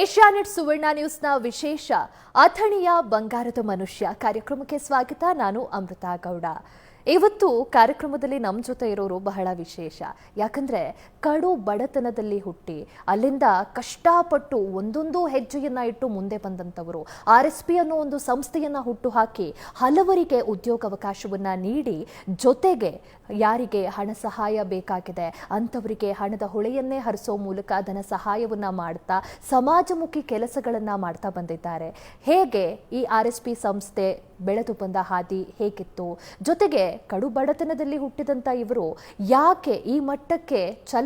Asianet ಸುವರ್ಣ ನ್ಯೂಸ್ನ ವಿಶೇಷ ಅಥಣಿಯ ಬಂಗಾರದ ಮನುಷ್ಯ ಕಾರ್ಯಕ್ರಮಕ್ಕೆ ಸ್ವಾಗತ. ನಾನು ಅಮೃತ ಗೌಡ. ಇವತ್ತು ಕಾರ್ಯಕ್ರಮದಲ್ಲಿ ನಮ್ಮ ಜೊತೆ ಇರೋರು ಬಹಳ ವಿಶೇಷ. ಯಾಕಂದ್ರೆ ಕಡು ಬಡತನದಲ್ಲಿ ಹುಟ್ಟಿ, ಅಲ್ಲಿಂದ ಕಷ್ಟಪಟ್ಟು ಒಂದೊಂದು ಹೆಜ್ಜೆಯನ್ನ ಇಟ್ಟು ಮುಂದೆ ಬಂದಂಥವರು. ಆರ್ ಎಸ್ ಪಿ ಅನ್ನೋ ಒಂದು ಸಂಸ್ಥೆಯನ್ನ ಹುಟ್ಟು ಹಾಕಿ ಹಲವರಿಗೆ ಉದ್ಯೋಗಾವಕಾಶವನ್ನು ನೀಡಿ, ಜೊತೆಗೆ ಯಾರಿಗೆ ಹಣ ಸಹಾಯ ಬೇಕಾಗಿದೆ, ಅಂಥವರಿಗೆ ಹಣದ ಹೊಳೆಯನ್ನೇ ಹರಿಸೋ ಮೂಲಕ ಧನ ಸಹಾಯವನ್ನ ಮಾಡ್ತಾ, ಸಮಾಜಮುಖಿ ಕೆಲಸಗಳನ್ನ ಮಾಡ್ತಾ ಬಂದಿದ್ದಾರೆ. ಹೇಗೆ ಈ ಆರ್ ಎಸ್ ಪಿ ಸಂಸ್ಥೆ ಬೆಳೆದು ಬಂದ ಹಾದಿ ಹೇಗಿತ್ತು? ಜೊತೆಗೆ ಕಡು ಬಡತನದಲ್ಲಿ ಹುಟ್ಟಿದಂತ ಇವರು ಯಾಕೆ ಈ ಮಟ್ಟಕ್ಕೆ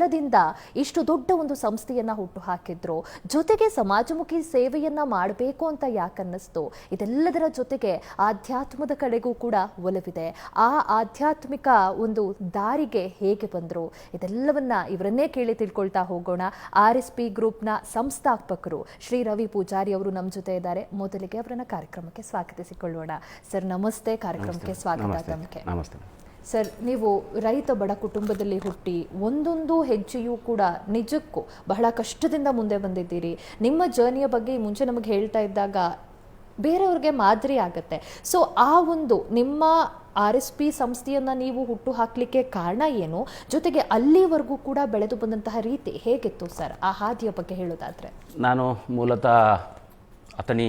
ಛಲದಿಂದ ಇಷ್ಟು ದೊಡ್ಡ ಒಂದು ಸಂಸ್ಥೆಯನ್ನ ಹುಟ್ಟು ಹಾಕಿದ್ರು ಜೊತೆಗೆ ಸಮಾಜಮುಖಿ ಸೇವೆಯನ್ನ ಮಾಡಬೇಕು ಅಂತ ಯಾಕನ್ನಿಸ್ತು? ಇದೆಲ್ಲದರ ಜೊತೆಗೆ ಆಧ್ಯಾತ್ಮದ ಕಡೆಗೂ ಕೂಡ ಒಲವಿದೆ. ಆ ಆಧ್ಯಾತ್ಮಿಕ ಒಂದು ದಾರಿಗೆ ಹೇಗೆ ಬಂದ್ರು? ಇದೆಲ್ಲವನ್ನ ಇವರನ್ನೇ ಕೇಳಿ ತಿಳ್ಕೊಳ್ತಾ ಹೋಗೋಣ. ಆರ್ ಎಸ್ ಪಿ ಗ್ರೂಪ್ನ ಸಂಸ್ಥಾಪಕರು ಶ್ರೀ ರವಿ ಪೂಜಾರಿ ಅವರು ನಮ್ಮ ಜೊತೆ ಇದ್ದಾರೆ. ಮೊದಲಿಗೆ ಅವರನ್ನ ಕಾರ್ಯಕ್ರಮಕ್ಕೆ ಸ್ವಾಗತಿಸಿಕೊಳ್ಳೋಣ. ಸರ್ ನಮಸ್ತೆ. ಕಾರ್ಯಕ್ರಮಕ್ಕೆ ಸ್ವಾಗತ ನಮಸ್ತೆ. ಸರ್, ನೀವು ರೈತ ಬಡ ಕುಟುಂಬದಲ್ಲಿ ಹುಟ್ಟಿ ಒಂದೊಂದು ಹೆಜ್ಜೆಯೂ ಕೂಡ ನಿಜಕ್ಕೂ ಬಹಳ ಕಷ್ಟದಿಂದ ಮುಂದೆ ಬಂದಿದ್ದೀರಿ. ನಿಮ್ಮ ಜರ್ನಿಯ ಬಗ್ಗೆ ಮುಂಚೆ ನಮಗೆ ಹೇಳ್ತಾ ಇದ್ದಾಗ ಬೇರೆಯವ್ರಿಗೆ ಮಾದರಿ ಆಗುತ್ತೆ. ಸೊ ಆ ಒಂದು ನಿಮ್ಮ ಆರ್ ಎಸ್ ಪಿ ಸಂಸ್ಥೆಯನ್ನು ನೀವು ಹುಟ್ಟು ಹಾಕಲಿಕ್ಕೆ ಕಾರಣ ಏನು? ಜೊತೆಗೆ ಅಲ್ಲಿವರೆಗೂ ಕೂಡ ಬೆಳೆದು ಬಂದಂತಹ ರೀತಿ ಹೇಗಿತ್ತು ಸರ್? ಆ ಹಾದಿಯ ಬಗ್ಗೆ ಹೇಳೋದಾದರೆ. ನಾನು ಮೂಲತಃ ಅಥಣಿ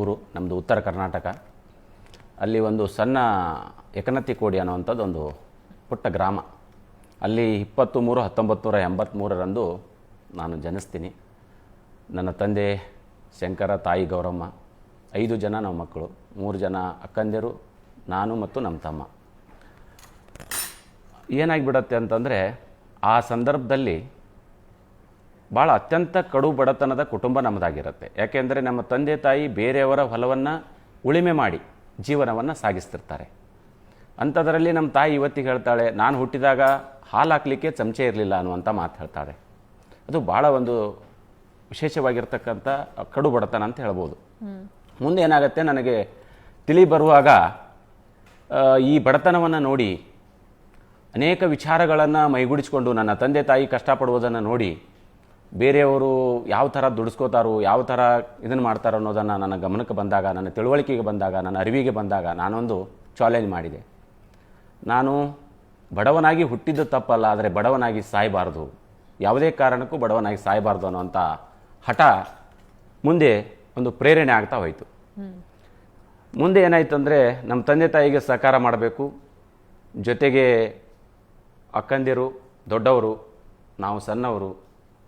ಊರು ನಮ್ಮದು ಉತ್ತರ ಕರ್ನಾಟಕ. ಅಲ್ಲಿ ಒಂದು ಸಣ್ಣ ಏಕನತಿ ಕೋಡಿ ಅನ್ನುವಂಥದ್ದು ಒಂದು ಪುಟ್ಟ ಗ್ರಾಮ. ಅಲ್ಲಿ ಇಪ್ಪತ್ತು ಮೂರು, ಹತ್ತೊಂಬತ್ತು ಎಂಬತ್ತ್ಮೂರರಂದು ನಾನು ಜನಿಸ್ತೀನಿ. ನನ್ನ ತಂದೆ ಶಂಕರ, ತಾಯಿ ಗೌರಮ್ಮ, ಐದು ಜನ ನಮ್ಮ ಮಕ್ಕಳು, ಮೂರು ಜನ ಅಕ್ಕಂದಿರು, ನಾನು ಮತ್ತು ನಮ್ಮ ತಮ್ಮ. ಏನಾಗಿಬಿಡತ್ತೆ ಅಂತಂದರೆ, ಆ ಸಂದರ್ಭದಲ್ಲಿ ಭಾಳ ಅತ್ಯಂತ ಕಡು ಬಡತನದ ಕುಟುಂಬ ನಮ್ಮದಾಗಿರುತ್ತೆ. ಯಾಕೆಂದರೆ ನಮ್ಮ ತಂದೆ, ತಾಯಿ ಬೇರೆಯವರ ಹೊಲವನ್ನು ಉಳಿಮೆ ಮಾಡಿ ಜೀವನವನ್ನು ಸಾಗಿಸ್ತಿರ್ತಾರೆ. ಅಂಥದ್ರಲ್ಲಿ ನಮ್ಮ ತಾಯಿ ಇವತ್ತಿಗೆ ಹೇಳ್ತಾಳೆ ನಾನು ಹುಟ್ಟಿದಾಗ ಹಾಲು ಹಾಕಲಿಕ್ಕೆ ಚಮಚೆ ಇರಲಿಲ್ಲ ಅನ್ನುವಂಥ ಮಾತು ಹೇಳ್ತಾಳೆ. ಅದು ಭಾಳ ಒಂದು ವಿಶೇಷವಾಗಿರ್ತಕ್ಕಂಥ ಕಡು ಬಡತನ ಅಂತ ಹೇಳ್ಬೋದು. ಮುಂದೆ ಏನಾಗುತ್ತೆ ನನಗೆ ತಿಳಿ ಬರುವಾಗ ಈ ಬಡತನವನ್ನು ನೋಡಿ ಅನೇಕ ವಿಚಾರಗಳನ್ನು ಮೈಗೂಡಿಸಿಕೊಂಡು ನನ್ನ ತಂದೆ ತಾಯಿ ಕಷ್ಟಪಡುವುದನ್ನು ನೋಡಿ ಬೇರೆಯವರು ಯಾವ ಥರ ದುಡಿಸ್ಕೋತಾರೋ, ಯಾವ ಥರ ಇದನ್ನು ಮಾಡ್ತಾರೋ ಅನ್ನೋದನ್ನು ನನ್ನ ಗಮನಕ್ಕೆ ಬಂದಾಗ, ನನ್ನ ತಿಳುವಳಿಕೆಗೆ ಬಂದಾಗ, ನನ್ನ ಅರಿವಿಗೆ ಬಂದಾಗ ನಾನೊಂದು ಚಾಲೆಂಜ್ ಮಾಡಿದೆ. ನಾನು ಬಡವನಾಗಿ ಹುಟ್ಟಿದ್ದು ತಪ್ಪಲ್ಲ, ಆದರೆ ಬಡವನಾಗಿ ಸಾಯಬಾರ್ದು. ಯಾವುದೇ ಕಾರಣಕ್ಕೂ ಬಡವನಾಗಿ ಸಾಯಬಾರ್ದು ಅನ್ನೋಂಥ ಹಠ ಮುಂದೆ ಒಂದು ಪ್ರೇರಣೆ ಆಗ್ತಾ ಹೋಯಿತು. ಮುಂದೆ ಏನಾಯ್ತು ಅಂದರೆ ನಮ್ಮ ತಂದೆ ತಾಯಿಗೆ ಸಹಕಾರ ಮಾಡಬೇಕು. ಜೊತೆಗೆ ಅಕ್ಕಂದಿರು, ದೊಡ್ಡವರು, ನಾವು ಸಣ್ಣವರು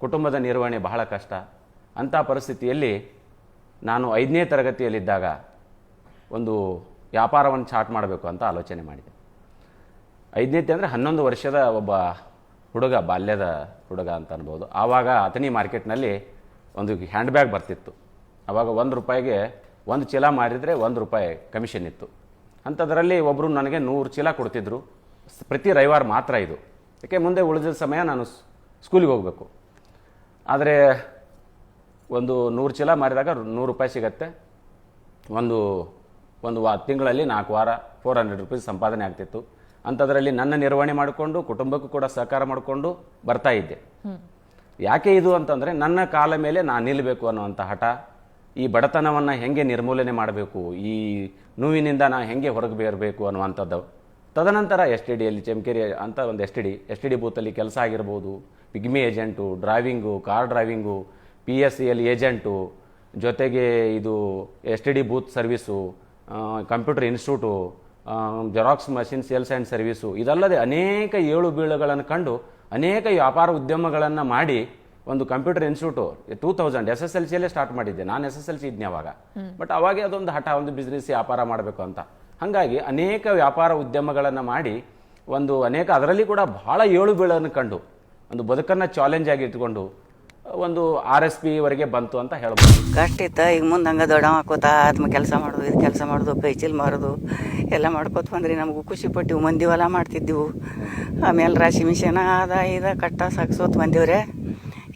ಕುಟುಂಬದ ನಿರ್ವಹಣೆ ಬಹಳ ಕಷ್ಟ. ಅಂಥ ಪರಿಸ್ಥಿತಿಯಲ್ಲಿ ನಾನು ಐದನೇ ತರಗತಿಯಲ್ಲಿದ್ದಾಗ ಒಂದು ವ್ಯಾಪಾರವನ್ನು ಚಾಟ್ ಮಾಡಬೇಕು ಅಂತ ಆಲೋಚನೆ ಮಾಡಿದೆ. ಐದನೇ ಅಂದರೆ ಹನ್ನೊಂದು ವರ್ಷದ ಒಬ್ಬ ಹುಡುಗ, ಬಾಲ್ಯದ ಹುಡುಗ ಅಂತ ಅನ್ಬೋದು. ಆವಾಗ ಅಥನಿ ಮಾರ್ಕೆಟ್ನಲ್ಲಿ ಒಂದು ಹ್ಯಾಂಡ್ ಬ್ಯಾಗ್ ಬರ್ತಿತ್ತು. ಆವಾಗ ಒಂದು ರೂಪಾಯಿಗೆ ಒಂದು ಚೀಲ ಮಾರಿದರೆ ಒಂದು ರೂಪಾಯಿ ಕಮಿಷನ್ ಇತ್ತು. ಅಂಥದ್ರಲ್ಲಿ ಒಬ್ಬರು ನನಗೆ ನೂರು ಚೀಲ ಕೊಡ್ತಿದ್ರು. ಪ್ರತಿ ರವಿವಾರ ಮಾತ್ರ ಇದು. ಯಾಕೆ ಮುಂದೆ ಉಳಿದ ಸಮಯ ನಾನು ಸ್ಕೂಲಿಗೆ ಹೋಗಬೇಕು. ಆದರೆ ಒಂದು ನೂರು ಚೀಲ ಮಾರಿದಾಗ ನೂರು ರೂಪಾಯಿ ಸಿಗತ್ತೆ. ಒಂದು ಒಂದು ವಾ, ತಿಂಗಳಲ್ಲಿ ನಾಲ್ಕು ವಾರ ಫೋರ್ ಹಂಡ್ರೆಡ್ ರುಪೀಸ್ ಸಂಪಾದನೆ ಆಗ್ತಿತ್ತು. ಅಂಥದ್ರಲ್ಲಿ ನನ್ನ ನಿರ್ವಹಣೆ ಮಾಡಿಕೊಂಡು, ಕುಟುಂಬಕ್ಕೂ ಕೂಡ ಸಹಕಾರ ಮಾಡಿಕೊಂಡು ಬರ್ತಾ ಇದ್ದೆ. ಯಾಕೆ ಇದು ಅಂತಂದರೆ ನನ್ನ ಕಾಲ ಮೇಲೆ ನಾನು ನಿಲ್ಲಬೇಕು ಅನ್ನುವಂಥ ಹಠ, ಈ ಬಡತನವನ್ನು ಹೆಂಗೆ ನಿರ್ಮೂಲನೆ ಮಾಡಬೇಕು, ಈ ನೋವಿನಿಂದ ನಾನು ಹೆಂಗೆ ಹೊರಗೆ ಬೇರಬೇಕು ಅನ್ನುವಂಥದ್ದು. ತದನಂತರ ಎಸ್ ಟಿ ಡಿಯಲ್ಲಿ ಚಮಕೇರಿ ಅಂತ ಒಂದು S T D, S T D ಬೂತಲ್ಲಿ ಕೆಲಸ ಆಗಿರ್ಬೋದು pigmy agent driving car driving P S C L agent ಜೊತೆಗೆ ಇದು S T D booth service computer institute xerox machine sales and service ಇದಲ್ಲದೆ ಅನೇಕ ಏಳು ಬೀಳುಗಳನ್ನು ಕಂಡು ಅನೇಕ ವ್ಯಾಪಾರ ಉದ್ಯಮಗಳನ್ನು ಮಾಡಿ ಒಂದು computer institute two thousand S S L ಸಿಯಲ್ಲೇ start ಮಾಡಿದ್ದೆ. ನಾನು ಎಸ್ ಎಸ್ ಎಲ್ ಸಿ ಇದ್ನೆ ಅವಾಗ. ಬಟ್ ಅವಾಗೆ ಅದೊಂದು ಹಠ ಒಂದು ಬಿಸ್ನೆಸ್ ವ್ಯಾಪಾರ ಮಾಡಬೇಕು ಅಂತ. ಹಾಗಾಗಿ ಅನೇಕ ವ್ಯಾಪಾರ ಉದ್ಯಮಗಳನ್ನು ಮಾಡಿ ಒಂದು ಅನೇಕ ಅದರಲ್ಲಿ ಕೂಡ ಬಹಳ ಏಳು ಬೀಳನ್ನು ಕಂಡು ಒಂದು ಬದುಕನ್ನು ಚಾಲೆಂಜ್ ಆಗಿ ಇಟ್ಕೊಂಡು, ಒಂದು ಆರ್ ಎಸ್ ವರೆಗೆ ಬಂತು ಅಂತ ಹೇಳ್ಬೋದು. ಕಷ್ಟ ಇತ್ತು, ಈಗ ಮುಂದೆ ಹಂಗೆ ದೊಡ್ಡವ ಹಾಕೋತ, ಆತ್ಮ ಕೆಲಸ ಮಾಡೋದು, ಇದು ಕೆಲಸ ಮಾಡೋದು ಕೈಚೀಲ್ ಮಾರೋದು, ಎಲ್ಲ ಮಾಡ್ಕೋತ ಬಂದ್ರಿ ನಮಗೂ ಖುಷಿ ಪಟ್ಟಿವು ಮಂದಿ ಹೊಲ ಮಾಡ್ತಿದ್ದೆವು. ಆಮೇಲೆ ರಾಶಿ ಮಿಷನ ಅದ, ಇದ, ಕಟ್ಟ, ಸಾಕ್ಸೋತ್ ಬಂದಿವ್ರೆ.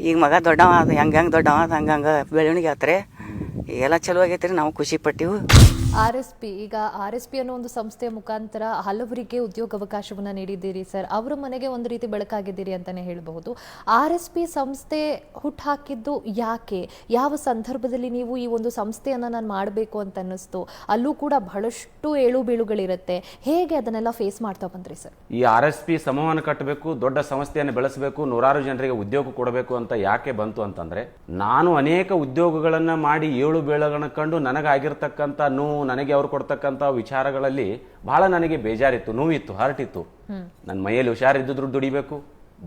ಈಗ ಮಗ ದೊಡ್ಡವ ಅದ ಹೆಂಗೆ ಹೆಂಗೆ ದೊಡ್ಡವ ಅದ ಹಂಗೆ ಹಂಗೆ ಬೆಳವಣಿಗೆ ಆತ್ರೆ. ಎಲ್ಲ ಚಲೋ ಆಗೈತೆ ನಾವು ಖುಷಿ ಪಟ್ಟಿವು. ಆರ್ ಎಸ್ ಪಿ, ಈಗ ಆರ್ ಎಸ್ ಪಿ ಅನ್ನೋ ಒಂದು ಸಂಸ್ಥೆಯ ಮುಖಾಂತರ ಹಲವರಿಗೆ ಉದ್ಯೋಗಾವಕಾಶವನ್ನು ನೀಡಿದ್ದೀರಿ ಸರ್. ಅವರ ಮನೆಗೆ ಒಂದು ರೀತಿ ಬೆಳಕಾಗಿದ್ದೀರಿ ಅಂತಲೇ ಹೇಳಬಹುದು. ಆರ್ ಎಸ್ ಪಿ ಸಂಸ್ಥೆ ಹುಟ್ಟುಹಾಕಿದ್ದು ಯಾಕೆ? ಯಾವ ಸಂದರ್ಭದಲ್ಲಿ ನೀವು ಈ ಒಂದು ಸಂಸ್ಥೆಯನ್ನು ನಾನು ಮಾಡಬೇಕು ಅಂತ ಅನ್ನಿಸ್ತು? ಅಲ್ಲೂ ಕೂಡ ಬಹಳಷ್ಟು ಏಳು ಬೀಳುಗಳಿರುತ್ತೆ ಹೇಗೆ ಅದನ್ನೆಲ್ಲ ಫೇಸ್ ಮಾಡ್ತಾ ಬಂದ್ರಿ ಸರ್? ಈ ಆರ್ ಎಸ್ ಪಿ ಸಮೂಹವನ್ನು ಕಟ್ಟಬೇಕು, ದೊಡ್ಡ ಸಂಸ್ಥೆಯನ್ನು ಬೆಳೆಸಬೇಕು, ನೂರಾರು ಜನರಿಗೆ ಉದ್ಯೋಗ ಕೊಡಬೇಕು ಅಂತ ಯಾಕೆ ಬಂತು ಅಂತಂದ್ರೆ, ನಾನು ಅನೇಕ ಉದ್ಯೋಗಗಳನ್ನ ಮಾಡಿ ಏಳು ಬೀಳಗಳನ್ನ ಕಂಡು ನನಗಾಗಿರ್ತಕ್ಕಂಥ ನೋವು ನನಗೆ ಅವ್ರು ಕೊಡ್ತಕ್ಕಂಥ ವಿಚಾರಗಳಲ್ಲಿ ಬಹಳ ನನಗೆ ಬೇಜಾರಿತ್ತು ನೋವಿತ್ತು ಹರ್ಟ್ ಇತ್ತು ನನ್ನ ಮೈಯಲ್ಲಿ ಹುಷಾರಿದ್ದಿದ್ರು ದುಡಿಬೇಕು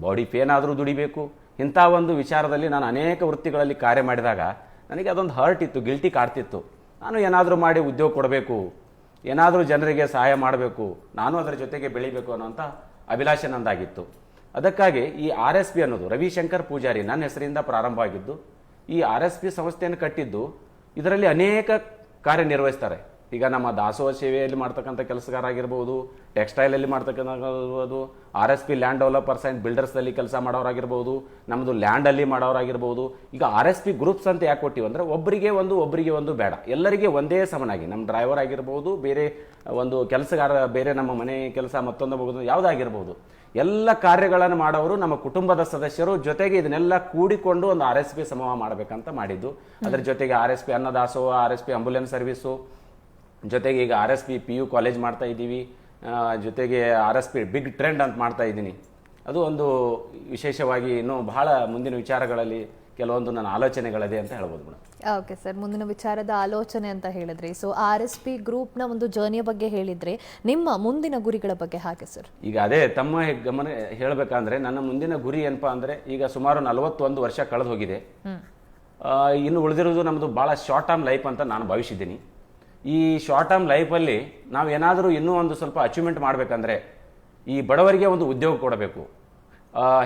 ಬಾಡಿ ಪೇನ್ ಆದರೂ ದುಡಿಬೇಕು. ಇಂಥ ಒಂದು ವಿಚಾರದಲ್ಲಿ ನಾನು ಅನೇಕ ವೃತ್ತಿಗಳಲ್ಲಿ ಕಾರ್ಯ ಮಾಡಿದಾಗ ನನಗೆ ಅದೊಂದು ಹರ್ಟ್ ಇತ್ತು ಗಿಲ್ಟಿ ಕಾಡ್ತಿತ್ತು. ನಾನು ಏನಾದರೂ ಮಾಡಿ ಉದ್ಯೋಗ ಕೊಡಬೇಕು ಏನಾದರೂ ಜನರಿಗೆ ಸಹಾಯ ಮಾಡಬೇಕು ನಾನು ಅದರ ಜೊತೆಗೆ ಬೆಳಿಬೇಕು ಅನ್ನೋಂಥ ಅಭಿಲಾಷೆ ನಂದಾಗಿತ್ತು. ಅದಕ್ಕಾಗಿ ಈ ಆರ್ ಎಸ್ ಪಿ ಅನ್ನೋದು ರವಿಶಂಕರ್ ಪೂಜಾರಿ ನನ್ನ ಹೆಸರಿಂದ ಪ್ರಾರಂಭ ಆಗಿದ್ದು ಈ ಆರ್ ಎಸ್ ಪಿ ಸಂಸ್ಥೆಯನ್ನು ಕಟ್ಟಿದ್ದು ಇದರಲ್ಲಿ ಅನೇಕ ಕಾರ್ಯನಿರ್ವಹಿಸ್ತಾರೆ. ಈಗ ನಮ್ಮ ದಾಸೋಹ ಸೇವೆಯಲ್ಲಿ ಮಾಡ್ತಕ್ಕಂಥ ಕೆಲಸಗಾರ ಆಗಿರ್ಬೋದು ಟೆಕ್ಸ್ಟೈಲಲ್ಲಿ ಮಾಡ್ತಕ್ಕಂಥದ್ದು R S P land developers and ಬಿಲ್ಡರ್ಸ್ದಲ್ಲಿ ಕೆಲಸ ಮಾಡೋರಾಗಿರ್ಬೋದು ನಮ್ಮದು ಲ್ಯಾಂಡಲ್ಲಿ ಮಾಡೋರಾಗಿರ್ಬೋದು ಈಗ ಆರ್ ಎಸ್ ಪಿ ಗ್ರೂಪ್ಸ್ ಅಂತ ಯಾಕೆ ಕೊಟ್ಟಿವಿ ಅಂದರೆ ಒಬ್ಬರಿಗೆ ಒಂದು ಒಬ್ಬರಿಗೆ ಒಂದು ಬೇಡ. ಎಲ್ಲರಿಗೆ ಒಂದೇ ಸಮನಾಗಿ. ನಮ್ಮ ಡ್ರೈವರ್ ಆಗಿರ್ಬೋದು, ಬೇರೆ ಒಂದು ಕೆಲಸಗಾರ, ಬೇರೆ ನಮ್ಮ ಮನೆ ಕೆಲಸ ಮತ್ತೊಂದು ಯಾವುದಾಗಿರ್ಬೋದು. ಎಲ್ಲ ಕಾರ್ಯಗಳನ್ನು ಮಾಡೋರು ನಮ್ಮ ಕುಟುಂಬದ ಸದಸ್ಯರು. ಜೊತೆಗೆ ಇದನ್ನೆಲ್ಲ ಕೂಡಿಕೊಂಡು ಒಂದು ಆರ್ ಎಸ್ ಪಿ ಸಮೂಹ ಮಾಡಬೇಕಂತ ಮಾಡಿದ್ದು. ಅದರ ಜೊತೆಗೆ R S P ಅನ್ನದಾಸೋ R S P ambulance service ಜೊತೆಗೆ ಈಗ R S P P U college ಮಾಡ್ತಾ ಇದ್ದೀವಿ. ಜೊತೆಗೆ R S P big trend ಅಂತ ಮಾಡ್ತಾ ಇದ್ದೀನಿ. ಅದು ಒಂದು ವಿಶೇಷವಾಗಿ ಇನ್ನೂ ಬಹಳ ಮುಂದಿನ ವಿಚಾರಗಳಲ್ಲಿ ಕೆಲವೊಂದು ನನ್ನ ಆಲೋಚನೆಗಳಿದೆ ಅಂತ ಹೇಳ್ಬೋದು ಮೇಡಮ್. ಓಕೆ ಸರ್ ಮುಂದಿನ ವಿಚಾರದ ಆಲೋಚನೆ ಅಂತ ಹೇಳಿದ್ರಿ. ಸೊ ಆರ್ ಎಸ್ ಪಿ ಗ್ರೂಪ್ನ ಒಂದು ಜರ್ನಿಯ ಬಗ್ಗೆ ಹೇಳಿದ್ರೆ ನಿಮ್ಮ ಮುಂದಿನ ಗುರಿಗಳ ಬಗ್ಗೆ ಹಾಗೆ ಸರ್ ಈಗ ಅದೇ ತಮ್ಮ ಗಮನ ಹೇಳಬೇಕಂದ್ರೆ ನನ್ನ ಮುಂದಿನ ಗುರಿ ಏನಪ್ಪಾ ಅಂದ್ರೆ ಈಗ ಸುಮಾರು ನಲವತ್ತೊಂದು ವರ್ಷ ಕಳೆದು ಹೋಗಿದೆ. ಆ, ಇನ್ನು ಉಳಿದಿರೋದು ನಮ್ಮದು ಭಾಳ ಶಾರ್ಟ್ ಟರ್ಮ್ ಲೈಫ್ ಅಂತ ನಾನು ಭಾವಿಸಿದ್ದೀನಿ. ಈ ಶಾರ್ಟ್ ಟರ್ಮ್ ಲೈಫಲ್ಲಿ ನಾವು ಏನಾದರೂ ಇನ್ನೂ ಒಂದು ಸ್ವಲ್ಪ ಅಚೀವ್ಮೆಂಟ್ ಮಾಡಬೇಕಂದ್ರೆ ಈ ಬಡವರಿಗೆ ಒಂದು ಉದ್ಯೋಗ ಕೊಡಬೇಕು.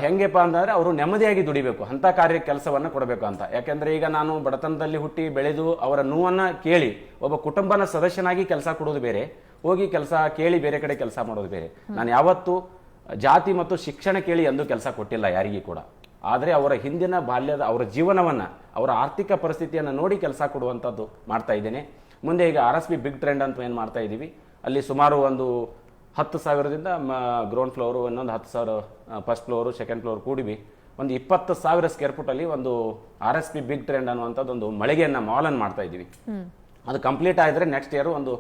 ಹೆಂಗೆಪ್ಪ ಅಂತಂದರೆ ಅವರು ನೆಮ್ಮದಿಯಾಗಿ ದುಡಿಬೇಕು ಅಂಥ ಕಾರ್ಯ ಕೆಲಸವನ್ನು ಕೊಡಬೇಕು ಅಂತ. ಯಾಕೆಂದರೆ ಈಗ ನಾನು ಬಡತನದಲ್ಲಿ ಹುಟ್ಟಿ ಬೆಳೆದು ಅವರ ನೋವನ್ನು ಕೇಳಿ, ಒಬ್ಬ ಕುಟುಂಬನ ಸದಸ್ಯನಾಗಿ ಕೆಲಸ ಕೊಡೋದು ಬೇರೆ, ಹೋಗಿ ಕೆಲಸ ಕೇಳಿ ಬೇರೆ ಕಡೆ ಕೆಲಸ ಮಾಡೋದು ಬೇರೆ. ನಾನು ಯಾವತ್ತೂ ಜಾತಿ ಮತ್ತು ಶಿಕ್ಷಣ ಕೇಳಿ ಎಂದು ಕೆಲಸ ಕೊಟ್ಟಿಲ್ಲ ಯಾರಿಗೂ ಕೂಡ. ಆದರೆ ಅವರ ಹಿಂದಿನ ಬಾಲ್ಯದ ಅವರ ಜೀವನವನ್ನ, ಅವರ ಆರ್ಥಿಕ ಪರಿಸ್ಥಿತಿಯನ್ನು ನೋಡಿ ಕೆಲಸ ಕೊಡುವಂಥದ್ದು ಮಾಡ್ತಾ ಇದ್ದೇನೆ. ಮುಂದೆ ಈಗ R S B big trend ಅಂತ ಏನು ಮಾಡ್ತಾ ಇದ್ದೀವಿ ಅಲ್ಲಿ ಸುಮಾರು ಒಂದು ಹತ್ತು ಸಾವಿರದಿಂದ ಗ್ರೌಂಡ್ ಫ್ಲೋರು ಇನ್ನೊಂದು ಹತ್ತು ಸಾವಿರ ಫಸ್ಟ್ ಫ್ಲೋರು ಸೆಕೆಂಡ್ ಫ್ಲೋರ್ ಕೂಡಿವಿ. ಒಂದು ಇಪ್ಪತ್ತು ಸಾವಿರ ಸ್ಕ್ವೇರ್ ಫುಟಲ್ಲಿ ಒಂದು R S P big trend ಅನ್ನುವಂಥದ್ದು ಒಂದು ಮಳಿಗೆಯನ್ನು ಮಾಲನ್ನು ಮಾಡ್ತಾ ಇದ್ದೀವಿ. ಅದು ಕಂಪ್ಲೀಟ್ ಆಗಿದ್ರೆ ನೆಕ್ಸ್ಟ್ ಇಯರ್ ಒಂದು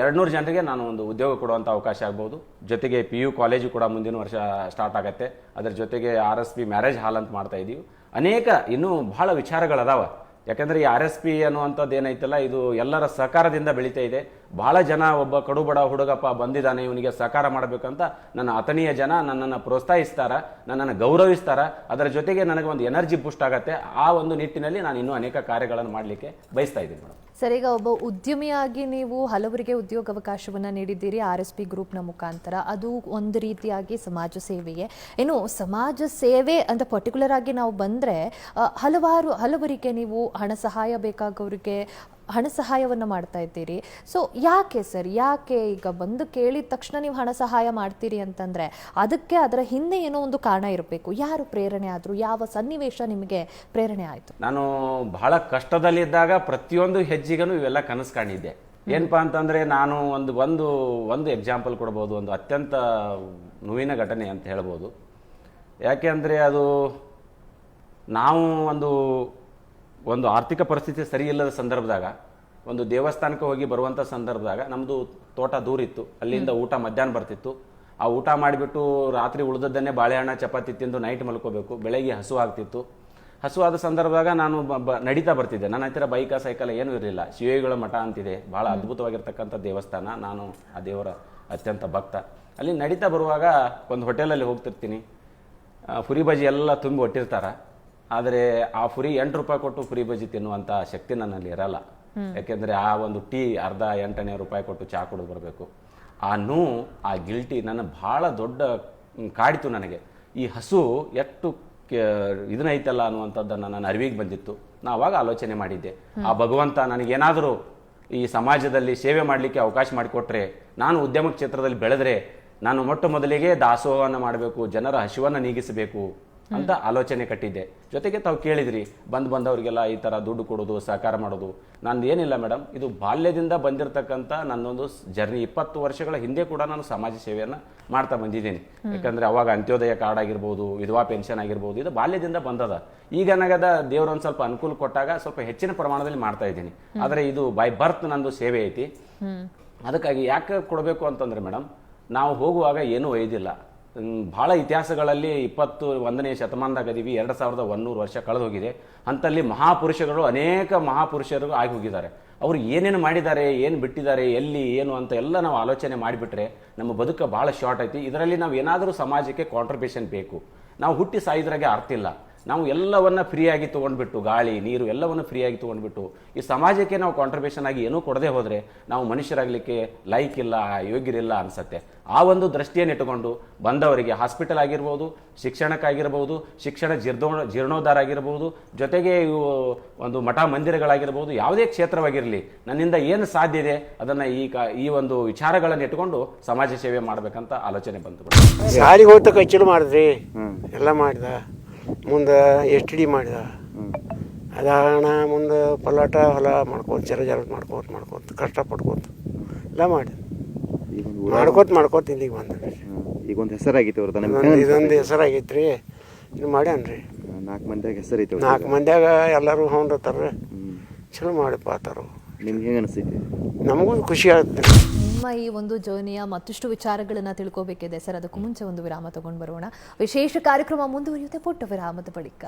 ಎರಡ್ನೂರು ಜನರಿಗೆ ನಾನು ಒಂದು ಉದ್ಯೋಗ ಕೊಡುವಂಥ ಅವಕಾಶ ಆಗ್ಬೋದು. ಜೊತೆಗೆ ಪಿ ಯು ಕಾಲೇಜು ಕೂಡ ಮುಂದಿನ ವರ್ಷ ಸ್ಟಾರ್ಟ್ ಆಗುತ್ತೆ. ಅದರ ಜೊತೆಗೆ R S P marriage hall ಅಂತ ಮಾಡ್ತಾ ಇದ್ದೀವಿ ಅನೇಕ ಇನ್ನೂ ಬಹಳ ವಿಚಾರಗಳದಾವ ಯಾಕಂದ್ರೆ ಈ ಆರ್ ಎಸ್ ಪಿ ಅನ್ನುವಂಥದ್ದು ಏನೈತಲ್ಲ, ಇದು ಎಲ್ಲರ ಸಹಕಾರದಿಂದ ಬೆಳೀತಾ ಇದೆ. ಭಾಳ ಜನ ಒಬ್ಬ ಕಡುಬಡ ಹುಡುಗಪ್ಪ ಬಂದಿದ್ದಾನೆ, ಇವನಿಗೆ ಸಹಕಾರ ಮಾಡಬೇಕಂತ ನನ್ನ ಅತನೀಯ ಜನ ನನ್ನನ್ನು ಪ್ರೋತ್ಸಾಹಿಸ್ತಾರ, ನನ್ನನ್ನು ಗೌರವಿಸ್ತಾರ. ಅದರ ಜೊತೆಗೆ ನನಗೆ ಒಂದು ಎನರ್ಜಿ ಬೂಸ್ಟ್ ಆಗುತ್ತೆ. ಆ ಒಂದು ನಿಟ್ಟಿನಲ್ಲಿ ನಾನು ಇನ್ನೂ ಅನೇಕ ಕಾರ್ಯಗಳನ್ನು ಮಾಡಲಿಕ್ಕೆ ಬಯಸ್ತಾ ಇದ್ದೀನಿ ಮೇಡಮ್. ಸರ್ ಈಗ ಒಬ್ಬ ಉದ್ಯಮಿಯಾಗಿ ನೀವು ಹಲವರಿಗೆ ಉದ್ಯೋಗಾವಕಾಶವನ್ನ ನೀಡಿದ್ದೀರಿ, ಆರ್ ಎಸ್ ಪಿ ಗ್ರೂಪ್ನ ಮುಖಾಂತರ. ಅದು ಒಂದು ರೀತಿಯಾಗಿ ಸಮಾಜ ಸೇವೆಯೇ. ಏನು ಸಮಾಜ ಸೇವೆ ಅಂತ ಪರ್ಟಿಕ್ಯುಲರ್ ಆಗಿ ನಾವು ಬಂದರೆ ಹಲವಾರು, ಹಲವರಿಗೆ ನೀವು ಹಣ ಸಹಾಯ ಬೇಕಾಗೋರಿಗೆ ಹಣ ಸಹಾಯವನ್ನು ಮಾಡ್ತಾ ಇದ್ದೀರಿ. ಸೊ ಯಾಕೆ ಸರ್ ಯಾಕೆ ಈಗ ಬಂದು ಕೇಳಿದ ತಕ್ಷಣ ನೀವು ಹಣ ಸಹಾಯ ಮಾಡ್ತೀರಿ ಅಂತಂದರೆ ಅದಕ್ಕೆ ಅದರ ಹಿಂದೆ ಏನೋ ಒಂದು ಕಾರಣ ಇರಬೇಕು. ಯಾರು ಪ್ರೇರಣೆ ಆದರೂ ಯಾವ ಸನ್ನಿವೇಶ ನಿಮಗೆ ಪ್ರೇರಣೆ ಆಯಿತು? ನಾನು ಬಹಳ ಕಷ್ಟದಲ್ಲಿದ್ದಾಗ ಪ್ರತಿಯೊಂದು ಹೆಜ್ಜೆಗೂ ಇವೆಲ್ಲ ಕನಸು ಕಾಣಿದ್ದೆ ಏನಪ್ಪಾ ಅಂತಂದರೆ ನಾನು ಒಂದು ಒಂದು ಒಂದು ಎಕ್ಸಾಂಪಲ್ ಕೊಡ್ಬೋದು ಒಂದು ಅತ್ಯಂತ ನೋವಿನ ಘಟನೆ ಅಂತ ಹೇಳ್ಬೋದು. ಯಾಕೆ ಅಂದರೆ ಅದು ನಾವು ಒಂದು ಒಂದು ಆರ್ಥಿಕ ಪರಿಸ್ಥಿತಿ ಸರಿ ಇಲ್ಲದ ಸಂದರ್ಭದಾಗ, ಒಂದು ದೇವಸ್ಥಾನಕ್ಕೆ ಹೋಗಿ ಬರುವಂಥ ಸಂದರ್ಭದಾಗ ನಮ್ಮದು ತೋಟ ದೂರಿತ್ತು ಅಲ್ಲಿಂದ ಊಟ ಮಧ್ಯಾಹ್ನ ಬರ್ತಿತ್ತು. ಆ ಊಟ ಮಾಡಿಬಿಟ್ಟು ರಾತ್ರಿ ಉಳಿದದ್ದನ್ನೇ ಬಾಳೆಹಣ್ಣ, ಚಪಾತಿ ತಿಂದು ನೈಟ್ ಮಲ್ಕೋಬೇಕು. ಬೆಳಗ್ಗೆ ಹಸು ಆಗ್ತಿತ್ತು. ಹಸು ಸಂದರ್ಭದಾಗ ನಾನು ಬ- ನಡೀತಾ ಬರ್ತಿದ್ದೆ. ನನ್ನ ಹತ್ತಿರ ಬೈಕ ಸೈಕಲ್ ಏನೂ ಇರಲಿಲ್ಲ. ಶಿವೇಗಳ ಮಠ ಅಂತಿದೆ. ಭಾಳ ಅದ್ಭುತವಾಗಿರ್ತಕ್ಕಂಥ ದೇವಸ್ಥಾನ. ನಾನು ಆ ದೇವರ ಅತ್ಯಂತ ಭಕ್ತ. ಅಲ್ಲಿ ನಡೀತಾ ಬರುವಾಗ ಒಂದು ಹೋಟೆಲಲ್ಲಿ ಹೋಗ್ತಿರ್ತೀನಿ. ಪುರಿ ಬಜಿ ಎಲ್ಲ ತುಂಬಿ ಒಟ್ಟಿರ್ತಾರ. ಆದರೆ ಆ ಫುರಿ ಎಂಟು ರೂಪಾಯಿ ಕೊಟ್ಟು ಪುರಿ ಬಜ್ಜಿ ತಿನ್ನುವಂಥ ಶಕ್ತಿ ನನ್ನಲ್ಲಿ ಇರಲ್ಲ. ಯಾಕೆಂದ್ರೆ ಆ ಒಂದು ಟೀ ಅರ್ಧ ಎಂಟನೇ ರೂಪಾಯಿ ಕೊಟ್ಟು ಚಹಾ ಕುಡಿದು ಬರಬೇಕು. ಆ ನೋವು ಆ ಗಿಲ್ಟಿ ನನ್ನ ಬಹಳ ದೊಡ್ಡ ಕಾಡಿತು ನನಗೆ. ಈ ಹಸು ಎಷ್ಟು ಇದನ್ನೈತಲ್ಲ ಅನ್ನುವಂಥದ್ದನ್ನು ನನ್ನ ಅರಿವಿಗೆ ಬಂದಿತ್ತು. ನಾ ಅವಾಗ ಆಲೋಚನೆ ಮಾಡಿದ್ದೆ. ಆ ಭಗವಂತ ನನಗೇನಾದರೂ ಈ ಸಮಾಜದಲ್ಲಿ ಸೇವೆ ಮಾಡಲಿಕ್ಕೆ ಅವಕಾಶ ಮಾಡಿಕೊಟ್ರೆ, ನಾನು ಉದ್ಯಮ ಕ್ಷೇತ್ರದಲ್ಲಿ ಬೆಳೆದ್ರೆ, ನಾನು ಮೊಟ್ಟ ಮೊದಲಿಗೆ ದಾಸೋಹವನ್ನು ಮಾಡಬೇಕು, ಜನರ ಹಸಿವನ್ನು ನೀಗಿಸಬೇಕು ಅಂತ ಆಲೋಚನೆ ಕಟ್ಟಿದ್ದೆ. ಜೊತೆಗೆ ತಾವು ಕೇಳಿದ್ರಿ ಬಂದ್ ಬಂದವರಿಗೆಲ್ಲ ಈ ತರ ದುಡ್ಡು ಕೊಡೋದು ಸಹಕಾರ ಮಾಡೋದು. ನಾನು ಏನಿಲ್ಲ ಮೇಡಮ್ ಇದು ಬಾಲ್ಯದಿಂದ ಬಂದಿರತಕ್ಕಂಥ ನನ್ನೊಂದು ಜರ್ನಿ ಇಪ್ಪತ್ತು ವರ್ಷಗಳ ಹಿಂದೆ ಕೂಡ ನಾನು ಸಮಾಜ ಸೇವೆಯನ್ನ ಮಾಡ್ತಾ ಬಂದಿದ್ದೀನಿ. ಯಾಕಂದ್ರೆ ಅವಾಗ ಅಂತ್ಯೋದಯ ಕಾರ್ಡ್ ಆಗಿರ್ಬೋದು ವಿಧವಾ ಪೆನ್ಷನ್ ಆಗಿರ್ಬೋದು ಇದು ಬಾಲ್ಯದಿಂದ ಬಂದದ. ಈಗ ನನಗದ ದೇವರೊಂದು ಒಂದ್ ಸ್ವಲ್ಪ ಅನುಕೂಲ ಕೊಟ್ಟಾಗ ಸ್ವಲ್ಪ ಹೆಚ್ಚಿನ ಪ್ರಮಾಣದಲ್ಲಿ ಮಾಡ್ತಾ ಇದ್ದೀನಿ. ಆದ್ರೆ ಇದು ಬೈ ಬರ್ತ್ ನಂದು ಸೇವೆ ಐತಿ. ಅದಕ್ಕಾಗಿ ಯಾಕೆ ಕೊಡಬೇಕು ಅಂತಂದ್ರೆ ಮೇಡಮ್ ನಾವು ಹೋಗುವಾಗ ಏನೂ ಒಯ್ದಿಲ್ಲ. ಬಹಳ ಇತಿಹಾಸಗಳಲ್ಲಿ ಇಪ್ಪತ್ತು ಒಂದನೇ ಶತಮಾನದಾಗ ಅದೀವಿ. ಎರಡು ಸಾವಿರದ ಒಂದೂರು ವರ್ಷ ಕಳೆದು ಹೋಗಿದೆ ಅಂತಲ್ಲಿ ಮಹಾಪುರುಷಗಳು ಅನೇಕ ಮಹಾಪುರುಷರು ಆಗಿ ಹೋಗಿದ್ದಾರೆ. ಅವರು ಏನೇನು ಮಾಡಿದ್ದಾರೆ, ಏನು ಬಿಟ್ಟಿದ್ದಾರೆ, ಎಲ್ಲಿ, ಏನು ಅಂತ ಎಲ್ಲ ನಾವು ಆಲೋಚನೆ ಮಾಡಿಬಿಟ್ರೆ ನಮ್ಮ ಬದುಕು ಭಾಳ ಶಾರ್ಟ್ ಐತಿ. ಇದರಲ್ಲಿ ನಾವು ಏನಾದರೂ ಸಮಾಜಕ್ಕೆ ಕಾಂಟ್ರಿಬ್ಯೂಷನ್ ಬೇಕು. ನಾವು ಹುಟ್ಟಿ ಸಾಯಿದ್ರಾಗೆ ಅರ್ಥ ಇಲ್ಲ. ನಾವು ಎಲ್ಲವನ್ನ ಫ್ರೀಯಾಗಿ ತೊಗೊಂಡ್ಬಿಟ್ಟು ಗಾಳಿ ನೀರು ಎಲ್ಲವನ್ನು ಫ್ರೀಯಾಗಿ ತೊಗೊಂಡ್ಬಿಟ್ಟು ಈ ಸಮಾಜಕ್ಕೆ ನಾವು ಕಾಂಟ್ರಿಬ್ಯೂಷನ್ ಆಗಿ ಏನೂ ಕೊಡದೆ ಹೋದರೆ ನಾವು ಮನುಷ್ಯರಾಗಲಿಕ್ಕೆ ಲೈಕ್ ಇಲ್ಲ ಯೋಗ್ಯರಿಲ್ಲ ಅನ್ಸತ್ತೆ. ಆ ಒಂದು ದೃಷ್ಟಿಯನ್ನು ಇಟ್ಟುಕೊಂಡು ಬಂದವರಿಗೆ ಹಾಸ್ಪಿಟಲ್ ಆಗಿರ್ಬೋದು ಶಿಕ್ಷಣಕ್ಕಾಗಿರ್ಬೋದು ಶಿಕ್ಷಣ ಜೀರ್ಣೋ ಜೀರ್ಣೋದ್ಧಾರ ಆಗಿರ್ಬೋದು ಜೊತೆಗೆ ಇವು ಒಂದು ಮಠ ಮಂದಿರಗಳಾಗಿರ್ಬೋದು ಯಾವುದೇ ಕ್ಷೇತ್ರವಾಗಿರಲಿ ನನ್ನಿಂದ ಏನು ಸಾಧ್ಯ ಇದೆ ಅದನ್ನು ಈ ಕ ಈ ಒಂದು ವಿಚಾರಗಳನ್ನು ಇಟ್ಕೊಂಡು ಸಮಾಜ ಸೇವೆ ಮಾಡಬೇಕಂತ ಆಲೋಚನೆ ಬಂತು ಶಾಲಿಗೆ ಹೋಗ್ತಾ ಕಚ್ಚಲು ಮಾಡಿದ್ರಿ? ಎಲ್ಲ ಮಾಡಿದ? ಮುಂದೆ ಎಸ್ ಟಿ ಡಿ ಮಾಡಿದ. ಅದಾಣ ಮುಂದೆ ಪಲಾಟ ಹೊಲ ಮಾಡ್ಕೊತ ಜರ ಜರ ಮಾಡ್ಕೋತ ಮಾಡ್ಕೋತ ಕಷ್ಟಪಡ್ಕೋತ ಎಲ್ಲ ಮಾಡಿ ಮಾಡ್ಕೋತ ಮಾಡ್ಕೋತ ಇಲ್ಲಿಗೆ ಬಂದ. ಈಗ ಒಂದು ಹೆಸರಾಗಿತ್ತು ಅವ್ರದ್ದು ಇದೊಂದು ಹೆಸರಾಗಿತ್ತು ರೀ ಹೆಸರಾಗೈತ್ರಿ. ಇದು ಮಾಡ್ಯಾನ್ರಿ. ನಾಲ್ಕು ಮಂದಿಯಾಗ ಹೆಸರೈತೆ ನಾಲ್ಕು ಮಂದಿಯಾಗ ಎಲ್ಲರೂ ಹೊಂದತ್ತಾರ ಚಲೋ ಮಾಡಿ ಪಾತಾರು ನಿಮ್ಗೆ ಹೆಂಗೆ ಅನಿಸ್ತೈತಿ? ನಮಗೂ ಖುಷಿ ಆಗುತ್ತೆ. ನಿಮ್ಮ ಈ ಒಂದು ಜರ್ನಿಯ ಮತ್ತಷ್ಟು ವಿಚಾರಗಳನ್ನ ತಿಳ್ಕೋಬೇಕಿದೆ. ಸರ್ ಅದಕ್ಕೂ ಮುಂಚೆ ಒಂದು ವಿರಾಮ ತಗೊಂಡು ಬರೋಣ. ವಿಶೇಷ ಕಾರ್ಯಕ್ರಮ ಮುಂದುವರಿಯುತ್ತೆ. ಪುಟ್ಟ ವಿರಾಮದ ಬಳಿಕ.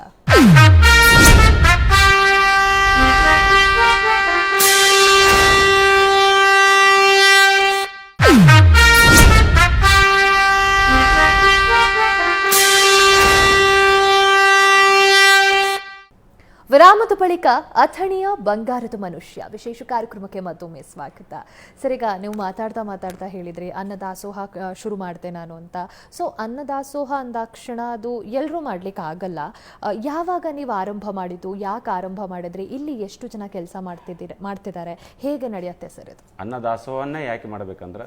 ವಿರಾಮದ ಬಳಿಕ ಅಥಣಿಯ ಬಂಗಾರದ ಮನುಷ್ಯ. ವಿಶೇಷ ಕಾರ್ಯಕ್ರಮಕ್ಕೆ ಮತ್ತೊಮ್ಮೆ ಸ್ವಾಗತ. ಸರಿಗ ನೀವು ಮಾತಾಡ್ತಾ ಮಾತಾಡ್ತಾ ಹೇಳಿದ್ರಿ ಅನ್ನದಾಸೋಹ ಶುರು ಮಾಡ್ತೆ ನಾನು ಅಂತ. ಸೊ ಅನ್ನದಾಸೋಹ ಅಂದಾಕ್ಷಣ ಅದು ಎಲ್ಲರೂ ಮಾಡ್ಲಿಕ್ಕೆ ಆಗಲ್ಲ. ಯಾವಾಗ ನೀವು ಆರಂಭ ಮಾಡಿದ್ದು ಯಾಕೆ ಆರಂಭ ಮಾಡಿದ್ರಿ ಇಲ್ಲಿ ಎಷ್ಟು ಜನ ಕೆಲಸ ಮಾಡ್ತಿದ್ದೀರ ಮಾಡ್ತಿದ್ದಾರೆ ಹೇಗೆ ನಡೆಯುತ್ತೆ ಸರ್ ಇದು? ಅನ್ನದಾಸೋಹವನ್ನೇ ಯಾಕೆ ಮಾಡಬೇಕಂದ್ರೆ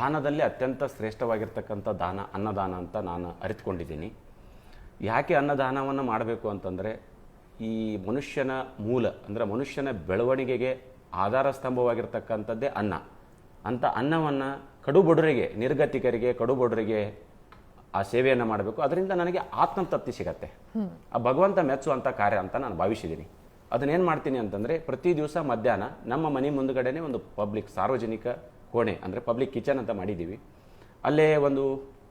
ದಾನದಲ್ಲಿ ಅತ್ಯಂತ ಶ್ರೇಷ್ಠವಾಗಿರ್ತಕ್ಕಂಥ ದಾನ ಅನ್ನದಾನ ಅಂತ ನಾನು ಅರಿತುಕೊಂಡಿದ್ದೀನಿ. ಯಾಕೆ ಅನ್ನದಾನವನ್ನು ಮಾಡಬೇಕು ಅಂತಂದರೆ ಈ ಮನುಷ್ಯನ ಮೂಲ ಅಂದರೆ ಮನುಷ್ಯನ ಬೆಳವಣಿಗೆಗೆ ಆಧಾರ ಸ್ತಂಭವಾಗಿರ್ತಕ್ಕಂಥದ್ದೇ ಅನ್ನ. ಅಂಥ ಅನ್ನವನ್ನು ಕಡುಬಡರಿಗೆ ನಿರ್ಗತಿಕರಿಗೆ ಕಡುಬಡರಿಗೆ ಆ ಸೇವೆಯನ್ನು ಮಾಡಬೇಕು. ಅದರಿಂದ ನನಗೆ ಆತ್ಮತೃಪ್ತಿ ಸಿಗತ್ತೆ. ಆ ಭಗವಂತ ಮೆಚ್ಚುವಂಥ ಕಾರ್ಯ ಅಂತ ನಾನು ಭಾವಿಸಿದ್ದೀನಿ ಅದನ್ನೇನು ಮಾಡ್ತೀನಿ ಅಂತಂದರೆ ಪ್ರತಿ ದಿವಸ ಮಧ್ಯಾಹ್ನ ನಮ್ಮ ಮನೆ ಮುಂದುಗಡೆನೆ ಒಂದು ಪಬ್ಲಿಕ್ ಸಾರ್ವಜನಿಕ ಕೋಣೆ ಅಂದರೆ ಪಬ್ಲಿಕ್ ಕಿಚನ್ ಅಂತ ಮಾಡಿದ್ದೀವಿ ಅಲ್ಲೇ ಒಂದು